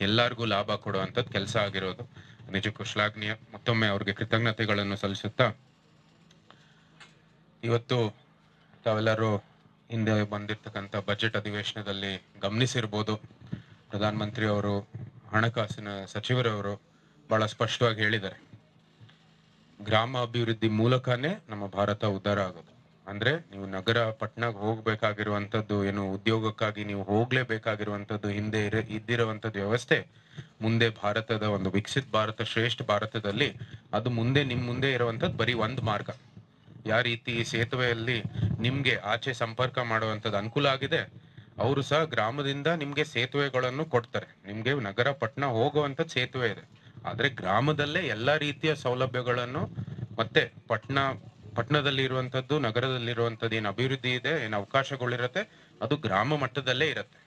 ಎಲ್ಲರಿಗೂ ಲಾಭ ಕೊಡುವಂಥದ್ದು ಕೆಲಸ ಆಗಿರೋದು. ನಿಜಕ್ಕೂ ಶ್ಲಾಘನೀಯ. ಮತ್ತೊಮ್ಮೆ ಅವ್ರಿಗೆ ಕೃತಜ್ಞತೆಗಳನ್ನು ಸಲ್ಲಿಸುತ್ತಾ ಇವತ್ತು ತಾವೆಲ್ಲರೂ ಹಿಂದೆ ಬಂದಿರ್ತಕ್ಕಂಥ ಬಜೆಟ್ ಅಧಿವೇಶನದಲ್ಲಿ ಗಮನಿಸಿರ್ಬೋದು. ಪ್ರಧಾನಮಂತ್ರಿ ಅವರು ಹಣಕಾಸಿನ ಸಚಿವರವರು ಬಹಳ ಸ್ಪಷ್ಟವಾಗಿ ಹೇಳಿದ್ದಾರೆ. ಗ್ರಾಮ ಅಭಿವೃದ್ಧಿ ಮೂಲಕನೇ ನಮ್ಮ ಭಾರತ ಉದ್ಧಾರ ಆಗೋದು. ಅಂದ್ರೆ ನೀವು ನಗರ ಪಟ್ಟಣಕ್ಕೆ ಹೋಗ್ಬೇಕಾಗಿರುವಂತದ್ದು ಏನು ಉದ್ಯೋಗಕ್ಕಾಗಿ ನೀವು ಹೋಗ್ಲೇಬೇಕಾಗಿರುವಂತದ್ದು ಹಿಂದೆ ಇದ್ದಿರುವಂತದ್ದು ವ್ಯವಸ್ಥೆ, ಮುಂದೆ ಭಾರತದ ಒಂದು ವಿಕಸಿತ ಭಾರತ, ಶ್ರೇಷ್ಠ ಭಾರತದಲ್ಲಿ ಅದು ಮುಂದೆ ನಿಮ್ ಮುಂದೆ ಇರುವಂತದ್ದು ಬರೀ ಒಂದ್ ಮಾರ್ಗ. ಯಾವ ರೀತಿ ಸೇತುವೆಯಲ್ಲಿ ನಿಮ್ಗೆ ಆಚೆ ಸಂಪರ್ಕ ಮಾಡುವಂತದ್ದು ಅನುಕೂಲ ಆಗಿದೆ ಅವರು ಸಹ ಗ್ರಾಮದಿಂದ ನಿಮ್ಗೆ ಸೇತುವೆಗಳನ್ನು ಕೊಡ್ತಾರೆ. ನಿಮ್ಗೆ ನಗರ ಪಟ್ಟಣ ಹೋಗುವಂತ ಸೇತುವೆ ಇದೆ. ಆದ್ರೆ ಗ್ರಾಮದಲ್ಲೇ ಎಲ್ಲಾ ರೀತಿಯ ಸೌಲಭ್ಯಗಳನ್ನು ಮತ್ತೆ ಪಟ್ಟಣ ಪಟ್ಟಣದಲ್ಲಿ ಇರುವಂತದ್ದು ನಗರದಲ್ಲಿ ಇರುವಂತದ್ದು ಏನ್ ಅಭಿವೃದ್ಧಿ ಇದೆ, ಏನು ಅವಕಾಶಗಳಿರತ್ತೆ, ಅದು ಗ್ರಾಮ ಮಟ್ಟದಲ್ಲೇ ಇರತ್ತೆ.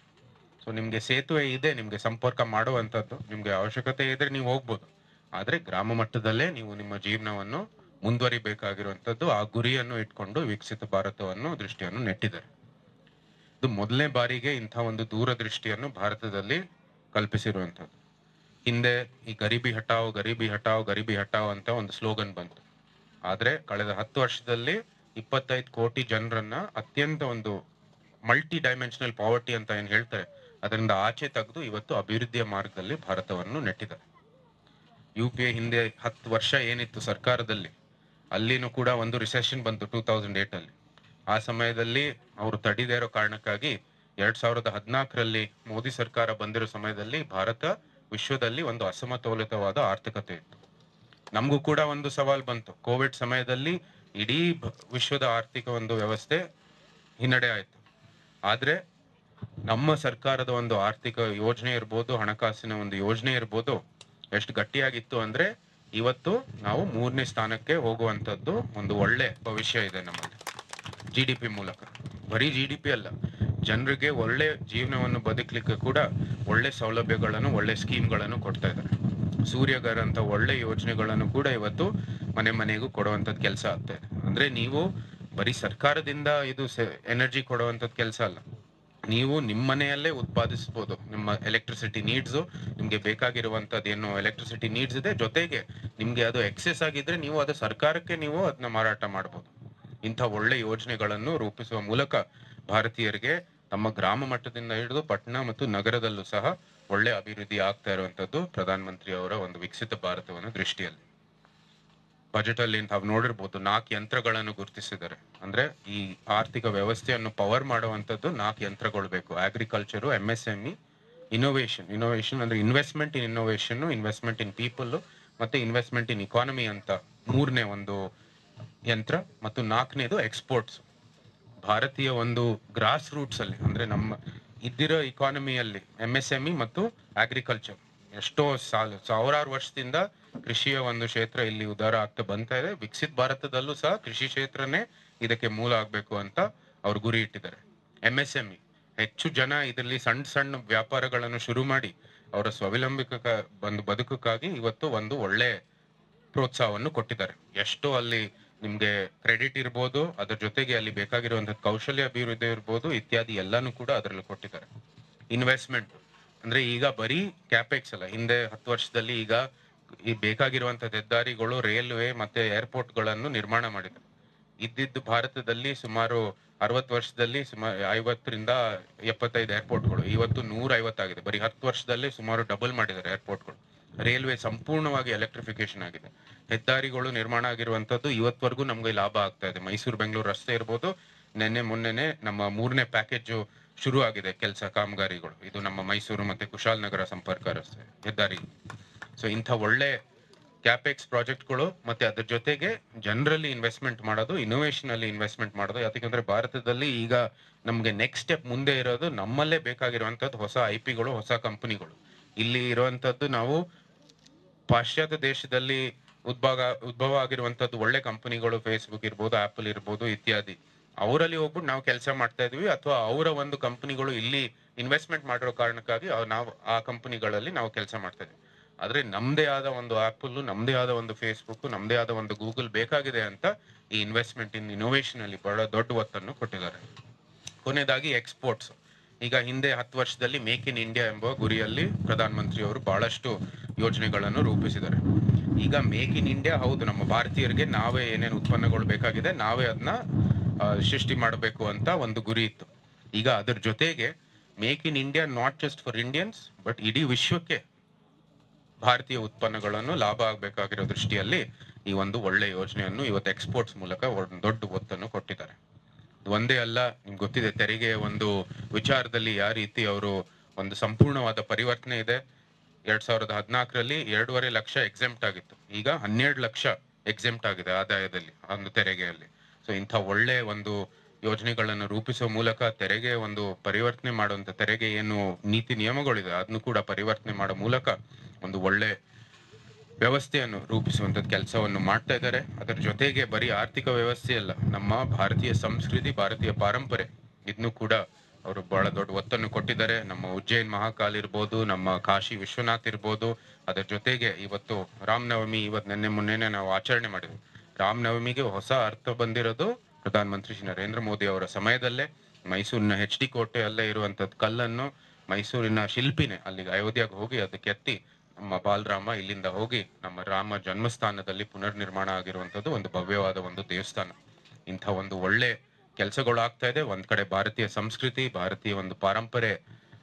ಸೊ ನಿಮ್ಗೆ ಸೇತುವೆ ಇದೆ, ನಿಮ್ಗೆ ಸಂಪರ್ಕ ಮಾಡುವಂತದ್ದು ನಿಮ್ಗೆ ಅವಶ್ಯಕತೆ ಇದ್ರೆ ನೀವು ಹೋಗ್ಬೋದು. ಆದ್ರೆ ಗ್ರಾಮ ಮಟ್ಟದಲ್ಲೇ ನೀವು ನಿಮ್ಮ ಜೀವನವನ್ನು ಮುಂದುವರಿಬೇಕಾಗಿರುವಂತದ್ದು ಆ ಗುರಿಯನ್ನು ಇಟ್ಕೊಂಡು ವಿಕಸಿತ ಭಾರತವನ್ನು, ದೃಷ್ಟಿಯನ್ನು ನೆಟ್ಟಿದ್ದಾರೆ. ಇದು ಮೊದಲನೇ ಬಾರಿಗೆ ಇಂಥ ಒಂದು ದೂರದೃಷ್ಟಿಯನ್ನು ಭಾರತದಲ್ಲಿ ಕಲ್ಪಿಸಿರುವಂಥದ್ದು. ಹಿಂದೆ ಈ ಗರೀಬಿ ಹಟಾವ್ ಗರೀಬಿ ಹಟಾವ್ ಗರೀಬಿ ಹಟಾವ್ ಅಂತ ಒಂದು ಸ್ಲೋಗನ್ ಬಂತು. ಆದರೆ ಕಳೆದ ಹತ್ತು ವರ್ಷದಲ್ಲಿ ಇಪ್ಪತ್ತೈದು ಕೋಟಿ ಜನರನ್ನ ಅತ್ಯಂತ ಒಂದು ಮಲ್ಟಿ ಡೈಮೆನ್ಷನಲ್ ಪಾವರ್ಟಿ ಅಂತ ಏನು ಹೇಳ್ತಾರೆ, ಅದರಿಂದ ಆಚೆ ತೆಗೆದು ಇವತ್ತು ಅಭಿವೃದ್ಧಿಯ ಮಾರ್ಗದಲ್ಲಿ ಭಾರತವನ್ನು ನೆಟ್ಟಿದ್ದಾರೆ. ಯು ಪಿ ಎ ಹಿಂದೆ ಹತ್ತು ವರ್ಷ ಏನಿತ್ತು ಸರ್ಕಾರದಲ್ಲಿ, ಅಲ್ಲಿನೂ ಕೂಡ ಒಂದು ರಿಸೆಷನ್ ಬಂತು ಟೂ ತೌಸಂಡ್ ಏಟಲ್ಲಿ ಆ ಸಮಯದಲ್ಲಿ ಅವರು ತಡಿದೇ ಇರೋ ಕಾರಣಕ್ಕಾಗಿ ಎರಡ್ ಸಾವಿರದ ಹದಿನಾಲ್ಕರಲ್ಲಿ ಮೋದಿ ಸರ್ಕಾರ ಬಂದಿರೋ ಸಮಯದಲ್ಲಿ ಭಾರತ ವಿಶ್ವದಲ್ಲಿ ಒಂದು ಅಸಮತೋಲಿತವಾದ ಆರ್ಥಿಕತೆ ಇತ್ತು. ನಮಗೂ ಕೂಡ ಒಂದು ಸವಾಲ್ ಬಂತು. ಕೋವಿಡ್ ಸಮಯದಲ್ಲಿ ಇಡೀ ವಿಶ್ವದ ಆರ್ಥಿಕ ಒಂದು ವ್ಯವಸ್ಥೆ ಹಿನ್ನಡೆ ಆಯ್ತು. ಆದರೆ ನಮ್ಮ ಸರ್ಕಾರದ ಒಂದು ಆರ್ಥಿಕ ಯೋಜನೆ ಇರ್ಬೋದು, ಹಣಕಾಸಿನ ಒಂದು ಯೋಜನೆ ಇರ್ಬೋದು, ಎಷ್ಟು ಗಟ್ಟಿಯಾಗಿತ್ತು ಅಂದ್ರೆ ಇವತ್ತು ನಾವು ಮೂರನೇ ಸ್ಥಾನಕ್ಕೆ ಹೋಗುವಂಥದ್ದು ಒಂದು ಒಳ್ಳೆ ಭವಿಷ್ಯ ಇದೆ ನಮ್ಮಲ್ಲಿ. ಜಿ ಡಿ ಪಿ ಮೂಲಕ. ಬರೀ ಜಿ ಡಿ ಪಿ ಅಲ್ಲ, ಜನರಿಗೆ ಒಳ್ಳೆ ಜೀವನವನ್ನು ಬದುಕಲಿಕ್ಕೆ ಕೂಡ ಒಳ್ಳೆ ಸೌಲಭ್ಯಗಳನ್ನು, ಒಳ್ಳೆ ಸ್ಕೀಮ್ಗಳನ್ನು ಕೊಡ್ತಾ ಇದ್ದಾರೆ. ಸೂರ್ಯಗರ್ ಅಂತ ಒಳ್ಳೆ ಯೋಜನೆಗಳನ್ನು ಕೂಡ ಇವತ್ತು ಮನೆ ಮನೆಗೂ ಕೊಡುವಂಥದ್ದು ಕೆಲಸ ಆಗ್ತಾ ಇದೆ. ಅಂದ್ರೆ ನೀವು ಬರೀ ಸರ್ಕಾರದಿಂದ ಇದು ಎನರ್ಜಿ ಕೊಡುವಂಥದ್ದು ಕೆಲಸ ಅಲ್ಲ. ನೀವು ನಿಮ್ಮ ಮನೆಯಲ್ಲೇ ಉತ್ಪಾದಿಸ್ಬೋದು. ನಿಮ್ಮ ಎಲೆಕ್ಟ್ರಿಸಿಟಿ ನೀಡ್ಸು ನಿಮಗೆ ಬೇಕಾಗಿರುವಂಥದ್ದು ಏನು ಎಲೆಕ್ಟ್ರಿಸಿಟಿ ನೀಡ್ಸ್ ಇದೆ. ಜೊತೆಗೆ ನಿಮಗೆ ಅದು ಎಕ್ಸೆಸ್ ಆಗಿದ್ರೆ ನೀವು ಅದು ಸರ್ಕಾರಕ್ಕೆ ನೀವು ಅದನ್ನ ಮಾರಾಟ ಮಾಡಬಹುದು ಇಂಥ ಒಳ್ಳೆ ಯೋಜನೆಗಳನ್ನು ರೂಪಿಸುವ ಮೂಲಕ ಭಾರತೀಯರಿಗೆ ತಮ್ಮ ಗ್ರಾಮ ಮಟ್ಟದಿಂದ ಹಿಡಿದು ಪಟ್ಟಣ ಮತ್ತು ನಗರದಲ್ಲೂ ಸಹ ಒಳ್ಳೆ ಅಭಿವೃದ್ಧಿ ಆಗ್ತಾ ಇರುವಂತದ್ದು ಪ್ರಧಾನಮಂತ್ರಿ ಅವರ ಒಂದು ವಿಕಸಿತ ಭಾರತವನ್ನು ದೃಷ್ಟಿಯಲ್ಲಿ. ಬಜೆಟ್ ಅಲ್ಲಿ ತಾವು ನೋಡಿರ್ಬೋದು ನಾಲ್ಕು ಯಂತ್ರಗಳನ್ನು ಗುರುತಿಸಿದ್ದಾರೆ. ಅಂದ್ರೆ ಈ ಆರ್ಥಿಕ ವ್ಯವಸ್ಥೆಯನ್ನು ಪವರ್ ಮಾಡುವಂತದ್ದು ನಾಲ್ಕು ಯಂತ್ರಗಳು ಬೇಕು. Agriculture M S M E innovation ಅಂದ್ರೆ investment in innovation investment in people ಮತ್ತೆ ಇನ್ವೆಸ್ಟ್ಮೆಂಟ್ ಇನ್ ಇಕಾನಮಿ ಅಂತ ಮೂರನೇ ಒಂದು ಯಂತ್ರ ಮತ್ತು ನಾಲ್ಕನೇದು ಎಕ್ಸ್ಪೋರ್ಟ್ಸ್ ಭಾರತೀಯ ಒಂದು ಗ್ರಾಸ್ ರೂಟ್ಸ್ ಅಲ್ಲಿ, ಅಂದ್ರೆ ನಮ್ಮ ಇದ್ದಿರೋ ಇಕಾನಮಿಯಲ್ಲಿ ಎಂ ಎಸ್ ಎಂ ಇ ಮತ್ತು ಅಗ್ರಿಕಲ್ಚರ್ ಎಷ್ಟೋ ಸಾವಿರಾರು ವರ್ಷದಿಂದ ಕೃಷಿಯ ಒಂದು ಕ್ಷೇತ್ರ ಇಲ್ಲಿ ಉದಾರ ಆಗ್ತಾ ಬಂತಾ ಇದೆ. ವಿಕಸಿತ ಭಾರತದಲ್ಲೂ ಸಹ ಕೃಷಿ ಕ್ಷೇತ್ರನೇ ಇದಕ್ಕೆ ಮೂಲ ಆಗ್ಬೇಕು ಅಂತ ಅವ್ರು ಗುರಿ ಇಟ್ಟಿದ್ದಾರೆ. ಎಂ ಎಸ್ ಎಂ ಇ ಹೆಚ್ಚು ಜನ ಇದರಲ್ಲಿ ಸಣ್ಣ ಸಣ್ಣ ವ್ಯಾಪಾರಗಳನ್ನು ಶುರು ಮಾಡಿ ಅವರ ಸ್ವಾವಲಂಬಿಕ ಒಂದು ಬದುಕಕ್ಕಾಗಿ ಇವತ್ತು ಒಂದು ಒಳ್ಳೆ ಪ್ರೋತ್ಸಾಹವನ್ನು ಕೊಟ್ಟಿದ್ದಾರೆ. ಎಷ್ಟೋ ಅಲ್ಲಿ ನಿಮ್ಗೆ ಕ್ರೆಡಿಟ್ ಇರ್ಬೋದು, ಅದ್ರ ಜೊತೆಗೆ ಅಲ್ಲಿ ಬೇಕಾಗಿರುವಂತಹ ಕೌಶಲ್ಯ ಅಭಿವೃದ್ಧಿ ಇರ್ಬೋದು, ಇತ್ಯಾದಿ ಎಲ್ಲಾನು ಕೂಡ ಅದರಲ್ಲಿ ಕೊಟ್ಟಿದ್ದಾರೆ. ಇನ್ವೆಸ್ಟ್ಮೆಂಟ್ ಅಂದ್ರೆ ಈಗ ಬರೀ ಕ್ಯಾಪೆಕ್ಸ್ ಅಲ್ಲ, ಹಿಂದೆ ಹತ್ತು ವರ್ಷದಲ್ಲಿ ಈಗ ಈ ಬೇಕಾಗಿರುವಂತಹ ಹೆದ್ದಾರಿಗಳು ರೈಲ್ವೆ ಮತ್ತೆ ಏರ್ಪೋರ್ಟ್ಗಳನ್ನು ನಿರ್ಮಾಣ ಮಾಡಿದ್ರು ಇದ್ದಿದ್ದು ಭಾರತದಲ್ಲಿ ಸುಮಾರು ಅರವತ್ತು ವರ್ಷದಲ್ಲಿ ಸುಮಾರು ಐವತ್ತರಿಂದ ಎಪ್ಪತ್ತೈದು ಏರ್ಪೋರ್ಟ್ಗಳು ಇವತ್ತು ನೂರ ಐವತ್ತಾಗಿದೆ ಬರೀ ಹತ್ತು ವರ್ಷದಲ್ಲಿ ಸುಮಾರು ಡಬಲ್ ಮಾಡಿದ್ದಾರೆ ಏರ್ಪೋರ್ಟ್ಗಳು ರೈಲ್ವೆ ಸಂಪೂರ್ಣವಾಗಿ ಎಲೆಕ್ಟ್ರಿಫಿಕೇಶನ್ ಆಗಿದೆ. ಹೆದ್ದಾರಿಗಳು ನಿರ್ಮಾಣ ಆಗಿರುವಂತದ್ದು ಇವತ್ವರೆಗೂ ನಮ್ಗೆ ಲಾಭ ಆಗ್ತಾ ಇದೆ. ಮೈಸೂರು, ಬೆಂಗಳೂರು ರಸ್ತೆ ಇರ್ಬೋದು, ನಿನ್ನೆ, ಮೊನ್ನೆನೆ ನಮ್ಮ ಮೂರನೇ ಪ್ಯಾಕೇಜ್ ಶುರು ಆಗಿದೆ ಕೆಲಸ, ಕಾಮಗಾರಿಗಳು. ಇದು ನಮ್ಮ ಮೈಸೂರು ಮತ್ತೆ ಕುಶಾಲನಗರ ಸಂಪರ್ಕ ರಸ್ತೆ, ಹೆದ್ದಾರಿ. ಸೊ ಇಂಥ ಒಳ್ಳೆ ಕ್ಯಾಪೆಕ್ಸ್ ಪ್ರಾಜೆಕ್ಟ್ಗಳು ಮತ್ತೆ ಅದ್ರ ಜೊತೆಗೆ ಜನರಲ್ಲಿ ಇನ್ವೆಸ್ಟ್ಮೆಂಟ್ ಮಾಡೋದು ಇನೋವೇಷನ್ ಅಲ್ಲಿ ಇನ್ವೆಸ್ಟ್ಮೆಂಟ್ ಮಾಡೋದು. ಯಾಕಂದ್ರೆ ಭಾರತದಲ್ಲಿ ಈಗ ನಮ್ಗೆ ನೆಕ್ಸ್ಟ್ ಸ್ಟೆಪ್ ಮುಂದೆ ಇರೋದು ನಮ್ಮಲ್ಲೇ ಬೇಕಾಗಿರುವಂತದ್ದು ಹೊಸ ಐ ಪಿಗಳು ಹೊಸ ಕಂಪನಿಗಳು ಇಲ್ಲಿ ಇರುವಂತದ್ದು ನಾವು ಪಾಶ್ಚಾತ್ಯ ದೇಶದಲ್ಲಿ ಉದ್ಭವ ಉದ್ಭವ ಆಗಿರುವಂತದ್ದು ಒಳ್ಳೆ ಕಂಪನಿಗಳು ಫೇಸ್ಬುಕ್ ಇರ್ಬೋದು ಆಪಲ್ ಇರ್ಬೋದು ಇತ್ಯಾದಿ. ಅವರಲ್ಲಿ ಹೋಗ್ಬಿಟ್ಟು ನಾವು ಕೆಲಸ ಮಾಡ್ತಾ ಇದೀವಿ. ಅಥವಾ ಅವರ ಒಂದು ಕಂಪನಿಗಳು ಇಲ್ಲಿ ಇನ್ವೆಸ್ಟ್ಮೆಂಟ್ ಮಾಡಿರೋ ಕಾರಣಕ್ಕಾಗಿ ನಾವು ಆ ಕಂಪನಿಗಳಲ್ಲಿ ನಾವು ಕೆಲಸ ಮಾಡ್ತಾ ಇದೀವಿ. ಆದ್ರೆ ನಮ್ದೇ ಆದ ಒಂದು ಆಪಲ್ ನಮ್ದೇ ಆದ ಒಂದು ಫೇಸ್ಬುಕ್ ನಮ್ದೇ ಆದ ಒಂದು ಗೂಗಲ್ ಬೇಕಾಗಿದೆ ಅಂತ ಈ ಇನ್ವೆಸ್ಟ್ಮೆಂಟ್ ಇನ್ ಇನೋವೇಷನ್ ಅಲ್ಲಿ ಬಹಳ ದೊಡ್ಡ ಒತ್ತನ್ನು ಕೊಟ್ಟಿದ್ದಾರೆ. ಕೊನೆಯದಾಗಿ ಎಕ್ಸ್ಪೋರ್ಟ್ಸ್ ಈಗ ಹಿಂದೆ ಹತ್ತು ವರ್ಷದಲ್ಲಿ ಮೇಕ್ ಇನ್ ಇಂಡಿಯಾ ಎಂಬ ಗುರಿಯಲ್ಲಿ ಪ್ರಧಾನಮಂತ್ರಿ ಅವರು ಬಹಳಷ್ಟು ಯೋಜನೆಗಳನ್ನು ರೂಪಿಸಿದ್ದಾರೆ. ಈಗ ಮೇಕ್ ಇನ್ ಇಂಡಿಯಾ ಹೌದು, ನಮ್ಮ ಭಾರತೀಯರಿಗೆ ನಾವೇ ಏನೇನು ಉತ್ಪನ್ನಗಳು ಬೇಕಾಗಿದೆ ನಾವೇ ಅದನ್ನ ಸೃಷ್ಟಿ ಮಾಡಬೇಕು ಅಂತ ಒಂದು ಗುರಿ ಇತ್ತು. ಈಗ ಅದ್ರ ಜೊತೆಗೆ make in India not just for Indians, but ಇಡೀ ವಿಶ್ವಕ್ಕೆ ಭಾರತೀಯ ಉತ್ಪನ್ನಗಳನ್ನು ಲಾಭ ಆಗಬೇಕಾಗಿರೋ ದೃಷ್ಟಿಯಲ್ಲಿ ಈ ಒಂದು ಒಳ್ಳೆ ಯೋಜನೆಯನ್ನು ಇವತ್ತು ಎಕ್ಸ್ಪೋರ್ಟ್ಸ್ ಮೂಲಕ ಒಂದು ದೊಡ್ಡ ಒತ್ತನ್ನು ಕೊಟ್ಟಿದ್ದಾರೆ. ಒಂದೇ ಅಲ್ಲ, ನಿಮ್ಗೆ ಗೊತ್ತಿದೆ, ತೆರಿಗೆ ಒಂದು ವಿಚಾರದಲ್ಲಿ ಯಾವ ರೀತಿ ಅವರು ಒಂದು ಸಂಪೂರ್ಣವಾದ ಪರಿವರ್ತನೆ ಇದೆ. ಎರಡ್ ಸಾವಿರದ ಹದಿನಾಲ್ಕರಲ್ಲಿ ಎರಡೂವರೆ ಲಕ್ಷ ಎಕ್ಸೆಂಪ್ಟ್ ಆಗಿತ್ತು. ಈಗ ಹನ್ನೆರಡು ಲಕ್ಷ ಎಕ್ಸೆಂಪ್ಟ್ ಆಗಿದೆ ಆದಾಯದಲ್ಲಿ, ಒಂದು ತೆರಿಗೆಯಲ್ಲಿ. ಸೊ ಇಂಥ ಒಳ್ಳೆ ಒಂದು ಯೋಜನೆಗಳನ್ನು ರೂಪಿಸುವ ಮೂಲಕ ತೆರಿಗೆ ಒಂದು ಪರಿವರ್ತನೆ ಮಾಡುವಂತ ತೆರಿಗೆ ಏನು ನೀತಿ ನಿಯಮಗಳಿದೆ ಅದನ್ನು ಕೂಡ ಪರಿವರ್ತನೆ ಮಾಡೋ ಮೂಲಕ ಒಂದು ಒಳ್ಳೆ ವ್ಯವಸ್ಥೆಯನ್ನು ರೂಪಿಸುವಂಥದ್ದು ಕೆಲಸವನ್ನು ಮಾಡ್ತಾ ಇದ್ದಾರೆ. ಅದರ ಜೊತೆಗೆ ಬರೀ ಆರ್ಥಿಕ ವ್ಯವಸ್ಥೆ ಅಲ್ಲ ನಮ್ಮ ಭಾರತೀಯ ಸಂಸ್ಕೃತಿ, ಭಾರತೀಯ ಪಾರಂಪರೆ ಇದನ್ನು ಕೂಡ ಅವರು ಬಹಳ ದೊಡ್ಡ ಒತ್ತನ್ನು ಕೊಟ್ಟಿದ್ದಾರೆ. ನಮ್ಮ ಉಜ್ಜೈನ್ ಮಹಾಕಾಲ್ ಇರ್ಬೋದು, ನಮ್ಮ ಕಾಶಿ ವಿಶ್ವನಾಥ್ ಇರ್ಬೋದು. ಅದರ ಜೊತೆಗೆ ಇವತ್ತು ರಾಮನವಮಿ ಇವತ್ತು ನಿನ್ನೆ ಮೊನ್ನೆನೆ ನಾವು ಆಚರಣೆ ಮಾಡಿದ್ವಿ. ರಾಮನವಮಿಗೆ ಹೊಸ ಅರ್ಥ ಬಂದಿರೋದು ಪ್ರಧಾನಮಂತ್ರಿ ಶ್ರೀ ನರೇಂದ್ರ ಮೋದಿ ಅವರ ಸಮಯದಲ್ಲೇ. ಮೈಸೂರಿನ ಎಚ್ ಡಿ ಕೋಟೆ ಅಲ್ಲೇ ಇರುವಂತದ್ದು ಕಲ್ಲನ್ನು ಮೈಸೂರಿನ ಶಿಲ್ಪಿನೇ ಅಲ್ಲಿಗೆ ಅಯೋಧ್ಯೆಗೆ ಹೋಗಿ ಅದಕ್ಕೆ ಎತ್ತಿ ನಮ್ಮ ಬಾಲರಾಮ ಇಲ್ಲಿಂದ ಹೋಗಿ ನಮ್ಮ ರಾಮ ಜನ್ಮಸ್ಥಾನದಲ್ಲಿ ಪುನರ್ ನಿರ್ಮಾಣ ಆಗಿರುವಂತದ್ದು ಒಂದು ಭವ್ಯವಾದ ಒಂದು ದೇವಸ್ಥಾನ. ಇಂಥ ಒಂದು ಒಳ್ಳೆ ಕೆಲಸಗಳು ಆಗ್ತಾ ಇದೆ. ಒಂದ್ ಕಡೆ ಭಾರತೀಯ ಸಂಸ್ಕೃತಿ, ಭಾರತೀಯ ಒಂದು ಪಾರಂಪರೆ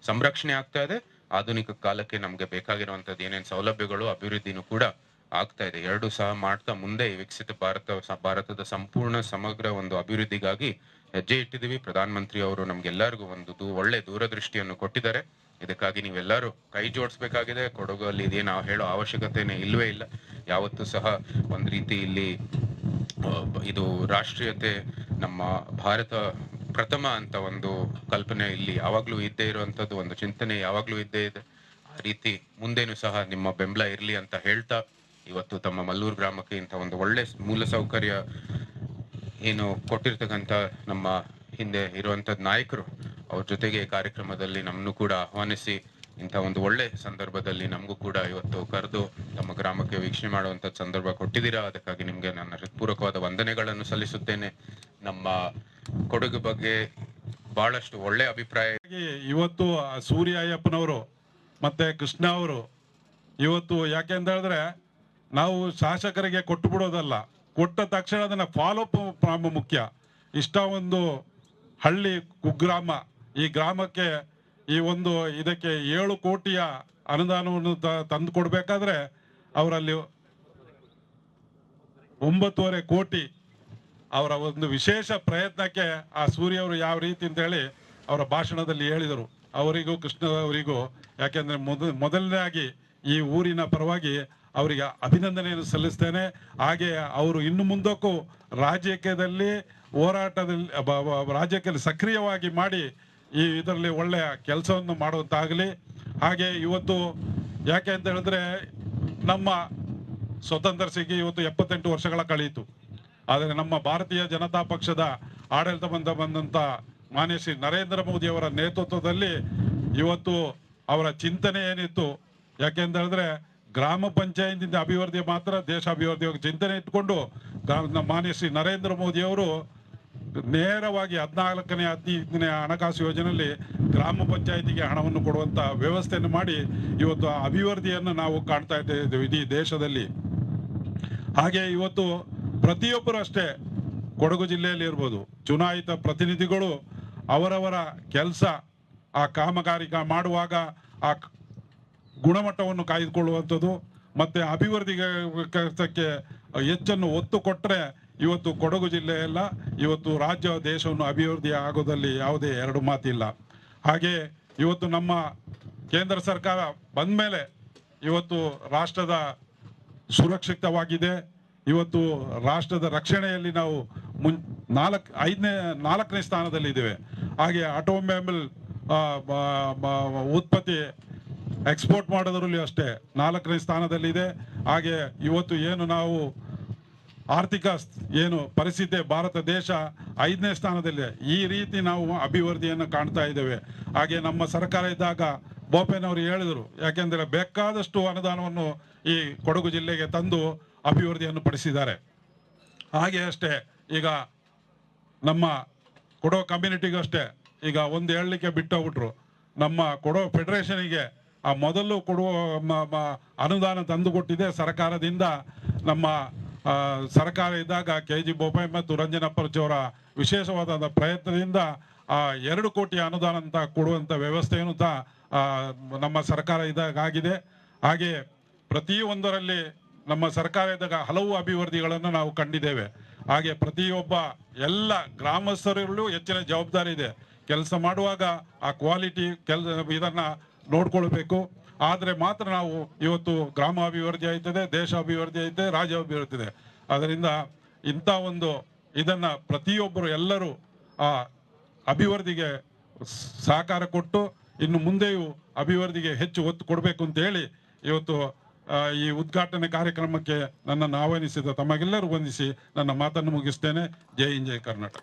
ಸಂರಕ್ಷಣೆ ಆಗ್ತಾ ಇದೆ. ಆಧುನಿಕ ಕಾಲಕ್ಕೆ ನಮ್ಗೆ ಬೇಕಾಗಿರುವಂತದ್ದು ಏನೇನ್ ಸೌಲಭ್ಯಗಳು, ಅಭಿವೃದ್ಧಿನೂ ಕೂಡ ಆಗ್ತಾ ಇದೆ. ಎರಡು ಸಹ ಮಾಡ್ತಾ ಮುಂದೆ ವಿಕಸಿತ ಭಾರತ ಭಾರತದ ಸಂಪೂರ್ಣ ಸಮಗ್ರ ಒಂದು ಅಭಿವೃದ್ಧಿಗಾಗಿ ಹೆಜ್ಜೆ ಇಟ್ಟಿದೀವಿ ಪ್ರಧಾನ ಮಂತ್ರಿ ಅವರು ನಮ್ಗೆಲ್ಲರಿಗೂ ಒಂದು ಒಳ್ಳೆ ದೂರದೃಷ್ಟಿಯನ್ನು ಕೊಟ್ಟಿದ್ದಾರೆ. ಇದಕ್ಕಾಗಿ ನೀವೆಲ್ಲರೂ ಕೈ ಜೋಡಿಸ್ಬೇಕಾಗಿದೆ. ಕೊಡಗು ಅಲ್ಲಿ ಇದೇ ನಾವು ಹೇಳೋ ಅವಶ್ಯಕತೆನೇ ಇಲ್ಲವೇ ಇಲ್ಲ. ಯಾವತ್ತೂ ಸಹ ಒಂದ್ ರೀತಿ ಇಲ್ಲಿ ಇದು ರಾಷ್ಟ್ರೀಯತೆ ನಮ್ಮ ಭಾರತ ಪ್ರಥಮ ಅಂತ ಒಂದು ಕಲ್ಪನೆ ಇಲ್ಲಿ ಯಾವಾಗ್ಲೂ ಇದ್ದೇ ಇರುವಂತದ್ದು ಒಂದು ಚಿಂತನೆ ಯಾವಾಗ್ಲೂ ಇದ್ದೇ ಇದೆ. ಆ ರೀತಿ ಮುಂದೇನು ಸಹ ನಿಮ್ಮ ಬೆಂಬಲ ಇರ್ಲಿ ಅಂತ ಹೇಳ್ತಾ ಇವತ್ತು ತಮ್ಮ ಮಲ್ಲೂರು ಗ್ರಾಮಕ್ಕೆ ಇಂಥ ಒಂದು ಒಳ್ಳೆ ಮೂಲ ಸೌಕರ್ಯ ಏನು ಕೊಟ್ಟಿರ್ತಕ್ಕಂಥ ನಮ್ಮ ಹಿಂದೆ ಇರುವಂತದ್ ನಾಯಕರು, ಅವ್ರ ಜೊತೆಗೆ ಕಾರ್ಯಕ್ರಮದಲ್ಲಿ ನಮ್ಮನ್ನು ಕೂಡ ಆಹ್ವಾನಿಸಿ ಇಂಥ ಒಂದು ಒಳ್ಳೆ ಸಂದರ್ಭದಲ್ಲಿ ನಮಗೂ ಕೂಡ ಇವತ್ತು ಕರೆದು ತಮ್ಮ ಗ್ರಾಮಕ್ಕೆ ವೀಕ್ಷಣೆ ಮಾಡುವಂತ ಸಂದರ್ಭ ಕೊಟ್ಟಿದ್ದೀರಾ. ಅದಕ್ಕಾಗಿ ನಿಮಗೆ ನನ್ನ ಹೃತ್ಪೂರ್ವಕವಾದ ವಂದನೆಗಳನ್ನು ಸಲ್ಲಿಸುತ್ತೇನೆ. ನಮ್ಮ ಕೊಡುಗೆ ಬಗ್ಗೆ ಬಹಳಷ್ಟು ಒಳ್ಳೆ ಅಭಿಪ್ರಾಯ ಇವತ್ತು ಸೂರ್ಯ ಅಯ್ಯಪ್ಪನವರು ಮತ್ತೆ ಕೃಷ್ಣ ಅವರು ಇವತ್ತು ಯಾಕೆ ಅಂತ ಹೇಳಿದ್ರೆ ನಾವು ಶಾಸಕರಿಗೆ ಕೊಟ್ಟು ಬಿಡೋದಲ್ಲ ಕೊಟ್ಟ ತಕ್ಷಣ ಅದನ್ನ ಫಾಲೋಅಪ್ ಮುಖ್ಯ. ಇಷ್ಟ ಒಂದು ಹಳ್ಳಿ ಕುಗ್ರಾಮ ಈ ಗ್ರಾಮಕ್ಕೆ ಈ ಒಂದು ಇದಕ್ಕೆ ಏಳು ಕೋಟಿಯ ಅನುದಾನವನ್ನು ತಂದು ಕೊಡಬೇಕಾದ್ರೆ ಅವರಲ್ಲಿ ಒಂಬತ್ತುವರೆ ಕೋಟಿ ಅವರ ಒಂದು ವಿಶೇಷ ಪ್ರಯತ್ನಕ್ಕೆ ಆ ಸೂರ್ಯ ಅವರು ಯಾವ ರೀತಿ ಅಂತ ಹೇಳಿ ಅವರ ಭಾಷಣದಲ್ಲಿ ಹೇಳಿದರು. ಅವರಿಗೂ, ಕೃಷ್ಣ ಅವರಿಗೂ, ಯಾಕೆಂದ್ರೆ ಮೊದ, ಮೊದಲನೇದಾಗಿ ಈ ಊರಿನ ಪರವಾಗಿ ಅವರಿಗೆ ಅಭಿನಂದನೆಯನ್ನು ಸಲ್ಲಿಸ್ತೇನೆ. ಹಾಗೆ ಅವರು ಇನ್ನು ಮುಂದಕ್ಕೂ ರಾಜಕೀಯದಲ್ಲಿ ಹೋರಾಟದಲ್ಲಿ ರಾಜಕೀಯದಲ್ಲಿ ಸಕ್ರಿಯವಾಗಿ ಮಾಡಿ ಈ ಇದರಲ್ಲಿ ಒಳ್ಳೆಯ ಕೆಲಸವನ್ನು ಮಾಡುವಂತಾಗಲಿ. ಹಾಗೆ ಇವತ್ತು ಯಾಕೆ ಅಂತ ಹೇಳಿದ್ರೆ ನಮ್ಮ ಸ್ವತಂತ್ರ ಸಿಗಿ ಇವತ್ತು ಎಪ್ಪತ್ತೆಂಟು ವರ್ಷಗಳ ಕಳೆಯಿತು ಆದರೆ ನಮ್ಮ ಭಾರತೀಯ ಜನತಾ ಪಕ್ಷದ ಆಡಳಿತ ಬಂದ ಬಂದಂತ ಮಾನ್ಯ ಶ್ರೀ ನರೇಂದ್ರ ಮೋದಿ ಅವರ ನೇತೃತ್ವದಲ್ಲಿ ಇವತ್ತು ಅವರ ಚಿಂತನೆ ಏನಿತ್ತು. ಯಾಕೆ ಅಂತ ಹೇಳಿದ್ರೆ ಗ್ರಾಮ ಪಂಚಾಯತಿಯಿಂದ ಅಭಿವೃದ್ಧಿ ಮಾತ್ರ ದೇಶ ಅಭಿವೃದ್ಧಿ ಚಿಂತನೆ ಇಟ್ಕೊಂಡು ಮಾನ್ಯ ಶ್ರೀ ನರೇಂದ್ರ ಮೋದಿ ಅವರು ನೇರವಾಗಿ ಹದಿನಾಲ್ಕನೇ ಹದಿನೈದನೇ ಹಣಕಾಸು ಯೋಜನೆಯಲ್ಲಿ ಗ್ರಾಮ ಪಂಚಾಯಿತಿಗೆ ಹಣವನ್ನು ಕೊಡುವಂತ ವ್ಯವಸ್ಥೆಯನ್ನು ಮಾಡಿ ಇವತ್ತು ಅಭಿವೃದ್ಧಿಯನ್ನು ನಾವು ಕಾಣ್ತಾ ಇದ್ದೇವೆ ಇಡೀ ದೇಶದಲ್ಲಿ. ಹಾಗೆ ಇವತ್ತು ಪ್ರತಿಯೊಬ್ಬರು ಅಷ್ಟೇ ಕೊಡಗು ಜಿಲ್ಲೆಯಲ್ಲಿ ಇರ್ಬೋದು. ಚುನಾಯಿತ ಪ್ರತಿನಿಧಿಗಳು ಅವರವರ ಕೆಲಸ ಆ ಕಾಮಗಾರಿಕಾ ಮಾಡುವಾಗ ಆ ಗುಣಮಟ್ಟವನ್ನು ಕಾಯ್ದುಕೊಳ್ಳುವಂಥದ್ದು, ಮತ್ತೆ ಅಭಿವೃದ್ಧಿಗೆ ಕೆಲಸಕ್ಕೆ ಹೆಚ್ಚನ್ನು ಒತ್ತು ಕೊಟ್ಟರೆ ಇವತ್ತು ಕೊಡಗು ಜಿಲ್ಲೆಯಲ್ಲ ಇವತ್ತು ರಾಜ್ಯ ದೇಶವನ್ನು ಅಭಿವೃದ್ಧಿ ಆಗೋದಲ್ಲಿ ಯಾವುದೇ ಎರಡು ಮಾತಿಲ್ಲ. ಹಾಗೆ ಇವತ್ತು ನಮ್ಮ ಕೇಂದ್ರ ಸರ್ಕಾರ ಬಂದ ಮೇಲೆ ಇವತ್ತು ರಾಷ್ಟ್ರದ ಸುರಕ್ಷಿತವಾಗಿದೆ. ಇವತ್ತು ರಾಷ್ಟ್ರದ ರಕ್ಷಣೆಯಲ್ಲಿ ನಾವು ಮುನ್ ನಾಲ್ಕು ಐದನೇ, ನಾಲ್ಕನೇ ಸ್ಥಾನದಲ್ಲಿದ್ದೇವೆ ಹಾಗೆ ಆಟೋಮೊಬೈಲ್ ಉತ್ಪತ್ತಿ ಎಕ್ಸ್ಪೋರ್ಟ್ ಮಾಡೋದ್ರಲ್ಲಿ ಅಷ್ಟೇ ನಾಲ್ಕನೇ ಸ್ಥಾನದಲ್ಲಿದೆ. ಹಾಗೆ ಇವತ್ತು ಏನು ನಾವು ಆರ್ಥಿಕ ಏನು ಪರಿಸ್ಥಿತಿ ಭಾರತ ದೇಶ ಐದನೇ ಸ್ಥಾನದಲ್ಲಿದೆ. ಈ ರೀತಿ ನಾವು ಅಭಿವೃದ್ಧಿಯನ್ನು ಕಾಣ್ತಾ ಇದ್ದೇವೆ. ಹಾಗೆ ನಮ್ಮ ಸರ್ಕಾರ ಇದ್ದಾಗ ಬೋಪಯ್ಯನವರು ಹೇಳಿದರು, ಯಾಕೆಂದರೆ ಬೇಕಾದಷ್ಟು ಅನುದಾನವನ್ನು ಈ ಕೊಡಗು ಜಿಲ್ಲೆಗೆ ತಂದು ಅಭಿವೃದ್ಧಿಯನ್ನು ಪಡಿಸಿದ್ದಾರೆ. ಹಾಗೆ ಅಷ್ಟೇ, ಈಗ ನಮ್ಮ ಕೊಡೋ ಕಮ್ಯುನಿಟಿಗೂ ಅಷ್ಟೇ, ಈಗ ಒಂದು ಹೇಳಲಿಕ್ಕೆ ಬಿಟ್ಟೋಗ್ಬಿಟ್ರು. ನಮ್ಮ ಕೊಡೋ ಫೆಡರೇಷನಿಗೆ ಆ ಮೊದಲು ಕೊಡುವ ಅನುದಾನ ತಂದುಕೊಟ್ಟಿದೆ ಸರ್ಕಾರದಿಂದ. ನಮ್ಮ ಸರ್ಕಾರ ಇದ್ದಾಗ ಕೆ ಜಿ ಬೊಬ್ಬಾಯಿ ಮತ್ತು ರಂಜನಪ್ಪರಚವರ ವಿಶೇಷವಾದ ಪ್ರಯತ್ನದಿಂದ ಎರಡು ಕೋಟಿ ಅನುದಾನ ಅಂತ ಕೊಡುವಂಥ ವ್ಯವಸ್ಥೆಯನ್ನು ಸಹ ನಮ್ಮ ಸರ್ಕಾರ ಇದ್ದಾಗ ಆಗಿದೆ. ಹಾಗೆ ಪ್ರತಿಯೊಂದರಲ್ಲಿ ನಮ್ಮ ಸರ್ಕಾರ ಇದ್ದಾಗ ಹಲವು ಅಭಿವೃದ್ಧಿಗಳನ್ನು ನಾವು ಕಂಡಿದ್ದೇವೆ. ಹಾಗೆ ಪ್ರತಿಯೊಬ್ಬ ಎಲ್ಲ ಗ್ರಾಮಸ್ಥರಲ್ಲೂ ಹೆಚ್ಚಿನ ಜವಾಬ್ದಾರಿ ಇದೆ. ಕೆಲಸ ಮಾಡುವಾಗ ಆ ಕ್ವಾಲಿಟಿ ಕೆಲ, ಇದನ್ನು ನೋಡ್ಕೊಳ್ಬೇಕು. ಆದರೆ ಮಾತ್ರ ನಾವು ಇವತ್ತು ಗ್ರಾಮ ಅಭಿವೃದ್ಧಿ ಆಯ್ತದೆ ದೇಶ ಅಭಿವೃದ್ಧಿ ಆಯ್ತದೆ ರಾಜ್ಯ ಅಭಿವೃದ್ಧಿ ಇದೆ ಅದರಿಂದ ಇಂಥ ಒಂದು ಇದನ್ನ ಪ್ರತಿಯೊಬ್ಬರು ಎಲ್ಲರೂ ಆ ಅಭಿವೃದ್ಧಿಗೆ ಸಹಕಾರ ಕೊಟ್ಟು ಇನ್ನು ಮುಂದೆಯೂ ಅಭಿವೃದ್ಧಿಗೆ ಹೆಚ್ಚು ಒತ್ತು ಕೊಡಬೇಕು ಅಂತ ಹೇಳಿ ಇವತ್ತು ಈ ಉದ್ಘಾಟನೆ ಕಾರ್ಯಕ್ರಮಕ್ಕೆ ನನ್ನನ್ನು ಆಹ್ವಾನಿಸಿದ ತಮಗೆಲ್ಲರೂ ವಂದಿಸಿ ನನ್ನ ಮಾತನ್ನು ಮುಗಿಸ್ತೇನೆ. ಜೈ ಹಿಂದ್, ಜೈ ಕರ್ನಾಟಕ.